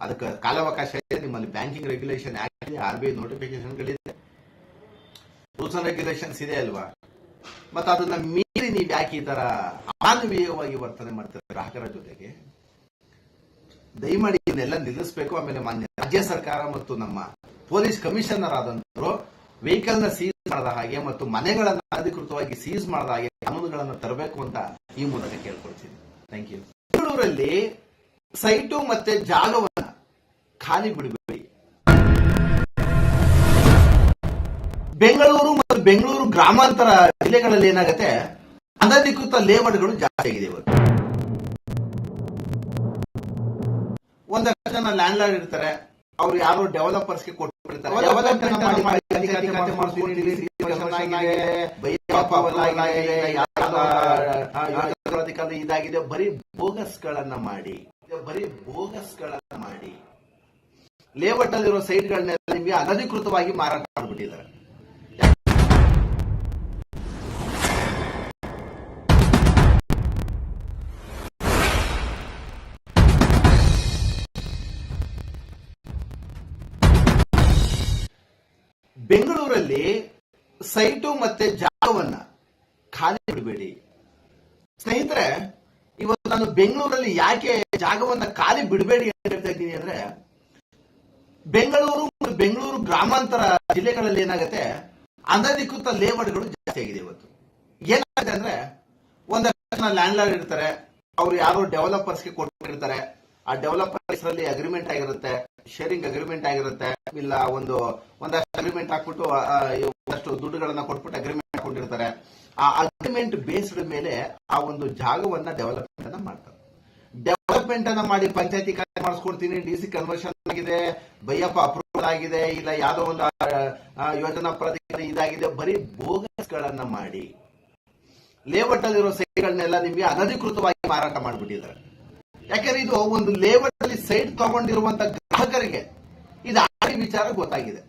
ಅದಕ್ಕೆ ಕಾಲಾವಕಾಶ ಇದೆ. ನಿಮ್ಮಲ್ಲಿ ಬ್ಯಾಂಕಿಂಗ್ ರೆಗ್ಯುಲೇಷನ್ ಆಕ್ಟ್ ಇದೆ, ಆರ್ ಬಿ ಐ ನೋಟಿಫಿಕೇಶನ್ಗಳಿದೆ ರೂಲ್ಸ್ ಅಂಡ್ ರೆಗ್ಯುಲೇಷನ್ಸ್ ಇದೆ ಅಲ್ವಾ? ಮತ್ತೆ ಅದನ್ನ ಮೀರಿ ನೀವು ಯಾಕೆ ಈ ತರ ಅಮಾನವೀಯವಾಗಿ ವರ್ತನೆ ಮಾಡ್ತಾರೆ ಗ್ರಾಹಕರ ಜೊತೆಗೆ? ದಯಮಾಡಿ ಇದನ್ನೆಲ್ಲ ನಿಲ್ಲಿಸಬೇಕು. ಆಮೇಲೆ ಮಾನ್ಯ ರಾಜ್ಯ ಸರ್ಕಾರ ಮತ್ತು ನಮ್ಮ ಪೊಲೀಸ್ ಕಮಿಷನರ್ ಆದಂತರು ವೆಹಿಕಲ್ನ ಸೀಸ್ ಮಾಡದ ಹಾಗೆ ಮತ್ತು ಮನೆಗಳನ್ನ ಅಧಿಕೃತವಾಗಿ ಸೀಸ್ ಮಾಡದ ಹಾಗೆ ಕಾನೂನುಗಳನ್ನು ತರಬೇಕು ಅಂತ ಈ ಮೂಲಕ ಕೇಳ್ಕೊಳ್ತೀನಿ. ಥ್ಯಾಂಕ್ ಯು ಬೆಂಗಳೂರಲ್ಲಿ ಸೈಟು ಮತ್ತೆ ಜಾಗವನ್ನ ಖಾಲಿ ಬಿಡಬೇಡಿ. ಬೆಂಗಳೂರು ಮತ್ತು ಬೆಂಗಳೂರು ಗ್ರಾಮಾಂತರ ಜಿಲ್ಲೆಗಳಲ್ಲಿ ಏನಾಗುತ್ತೆ? ಅನಧಿಕೃತ ಲೇಔಟ್ಗಳು ಜಾಸ್ತಿ ಆಗಿದೆ ಇವತ್ತು. ಒಂದಷ್ಟು ಜನ ಲ್ಯಾಂಡ್ ಲಾರ್ಡ್ ಇರ್ತಾರೆ. ಅವ್ರು ಯಾರು ಕೊಟ್ಬಿಡ್ತಾರೆ. ಆ, ಯೋಜನೆ ಅಧಿಕಾರ ಇದಾಗಿದೆ. ಬರೀ ಬೋಗಸ್ ಗಳನ್ನ ಮಾಡಿ. ಬರೀ ಬೋಗಸ್ ಗಳನ್ನ ಮಾಡಿ. ಲೇಔಟ್ ಅಲ್ಲಿರೋ ಸೈಟ್ ಗಳನ್ನೆಲ್ಲ ನಿಮಗೆ ಅನಧಿಕೃತವಾಗಿ ಮಾರಾಟ ಮಾಡ್ಬಿಟ್ಟಿದ್ದಾರೆ. ಬೆಂಗಳೂರಲ್ಲಿ ಸೈಟು ಮತ್ತೆ ಜಾಗವನ್ನ ಖಾಲಿ ಬಿಡಬೇಡಿ ಸ್ನೇಹಿತರೆ, ಇವತ್ತು ನಾನು ಬೆಂಗಳೂರಲ್ಲಿ ಯಾಕೆ ಜಾಗವನ್ನ ಖಾಲಿ ಬಿಡಬೇಡಿ ಅಂತ ಹೇಳ್ತಾ ಇದ್ದೀನಿ ಅಂದ್ರೆ, ಬೆಂಗಳೂರು ಮತ್ತು ಬೆಂಗಳೂರು ಗ್ರಾಮಾಂತರ ಜಿಲ್ಲೆಗಳಲ್ಲಿ ಏನಾಗುತ್ತೆ, ಅನಧಿಕೃತ ಲೇಔಟ್ಗಳು ಜಾಸ್ತಿ ಆಗಿದೆ ಇವತ್ತು. ಏನಾಗುತ್ತೆ ಅಂದ್ರೆ ಜನ ಲ್ಯಾಂಡ್ ಲಾರ್ಡ್ ಇರ್ತಾರೆ, ಅವ್ರು ಯಾರೋ ಡೆವಲಪರ್ಸ್ಗೆ ಕೊಟ್ಬಿಟ್ಟಿರ್ತಾರೆ ಆ ಡೆವಲಪರ್ಸ್ ಅಲ್ಲಿ ಅಗ್ರಿಮೆಂಟ್ ಆಗಿರುತ್ತೆ ಶೇರಿಂಗ್ ಅಗ್ರಿಮೆಂಟ್ ಆಗಿರುತ್ತೆ, ಇಲ್ಲ ಒಂದು ಒಂದಷ್ಟು ಅಗ್ರಿಮೆಂಟ್ ಹಾಕ್ಬಿಟ್ಟು ಒಂದಷ್ಟು ದುಡ್ಡುಗಳನ್ನ ಕೊಟ್ಬಿಟ್ಟು ಅಗ್ರಿಮೆಂಟ್ ಹಾಕೊಂಡಿರ್ತಾರೆ. ಆ ಅಗ್ರಿಮೆಂಟ್ ಬೇಸ್ಡ್ ಮೇಲೆ ಆ ಒಂದು ಜಾಗವನ್ನ ಡೆವಲಪ್ಮೆಂಟ್ ಅನ್ನ ಮಾಡ್ತಾರೆ. ಡೆವಲಪ್ಮೆಂಟ್ ಅನ್ನ ಮಾಡಿ ಪಂಚಾಯತಿ ಕಾರ್ಯ ಮಾಡಿಸ್ಕೊಡ್ತೀನಿ ಡಿ ಸಿ ಕನ್ವರ್ಷನ್ ಆಗಿದೆ, ಬೈಯಪ್ಪ ಅಪ್ರೂವಲ್ ಆಗಿದೆ, ಇಲ್ಲ ಯಾವ್ದೋ ಒಂದು ಯೋಜನಾ ಪ್ರಾಧಿಕಾರ ಇದಾಗಿದೆ, ಬರೀ ಬೋಗಸ್ ಗಳನ್ನ ಮಾಡಿ. ಲೇಔಟ್ ಅಲ್ಲಿರೋ ಸೈಟ್ಗಳನ್ನೆಲ್ಲ ನಿಮಗೆ ಅನಧಿಕೃತವಾಗಿ ಮಾರಾಟ ಮಾಡಿಬಿಟ್ಟಿದ್ದಾರೆ. ಯಾಕಂದ್ರೆ ಇದು ಒಂದು ಲೇಬಲ್ ಅಲ್ಲಿ ಸೈಟ್ ತಗೊಂಡಿರುವಂತ ಗ್ರಾಹಕರಿಗೆ ಇದು ಆಡಿ ವಿಚಾರ ಗೊತ್ತಾಗಿದೆ.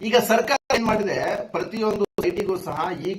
ಈಗ ಸರ್ಕಾರ ಏನ್ ಮಾಡಿದೆ, ಪ್ರತಿಯೊಂದು ಸೈಟಿಗೂ ಸಹ ಈ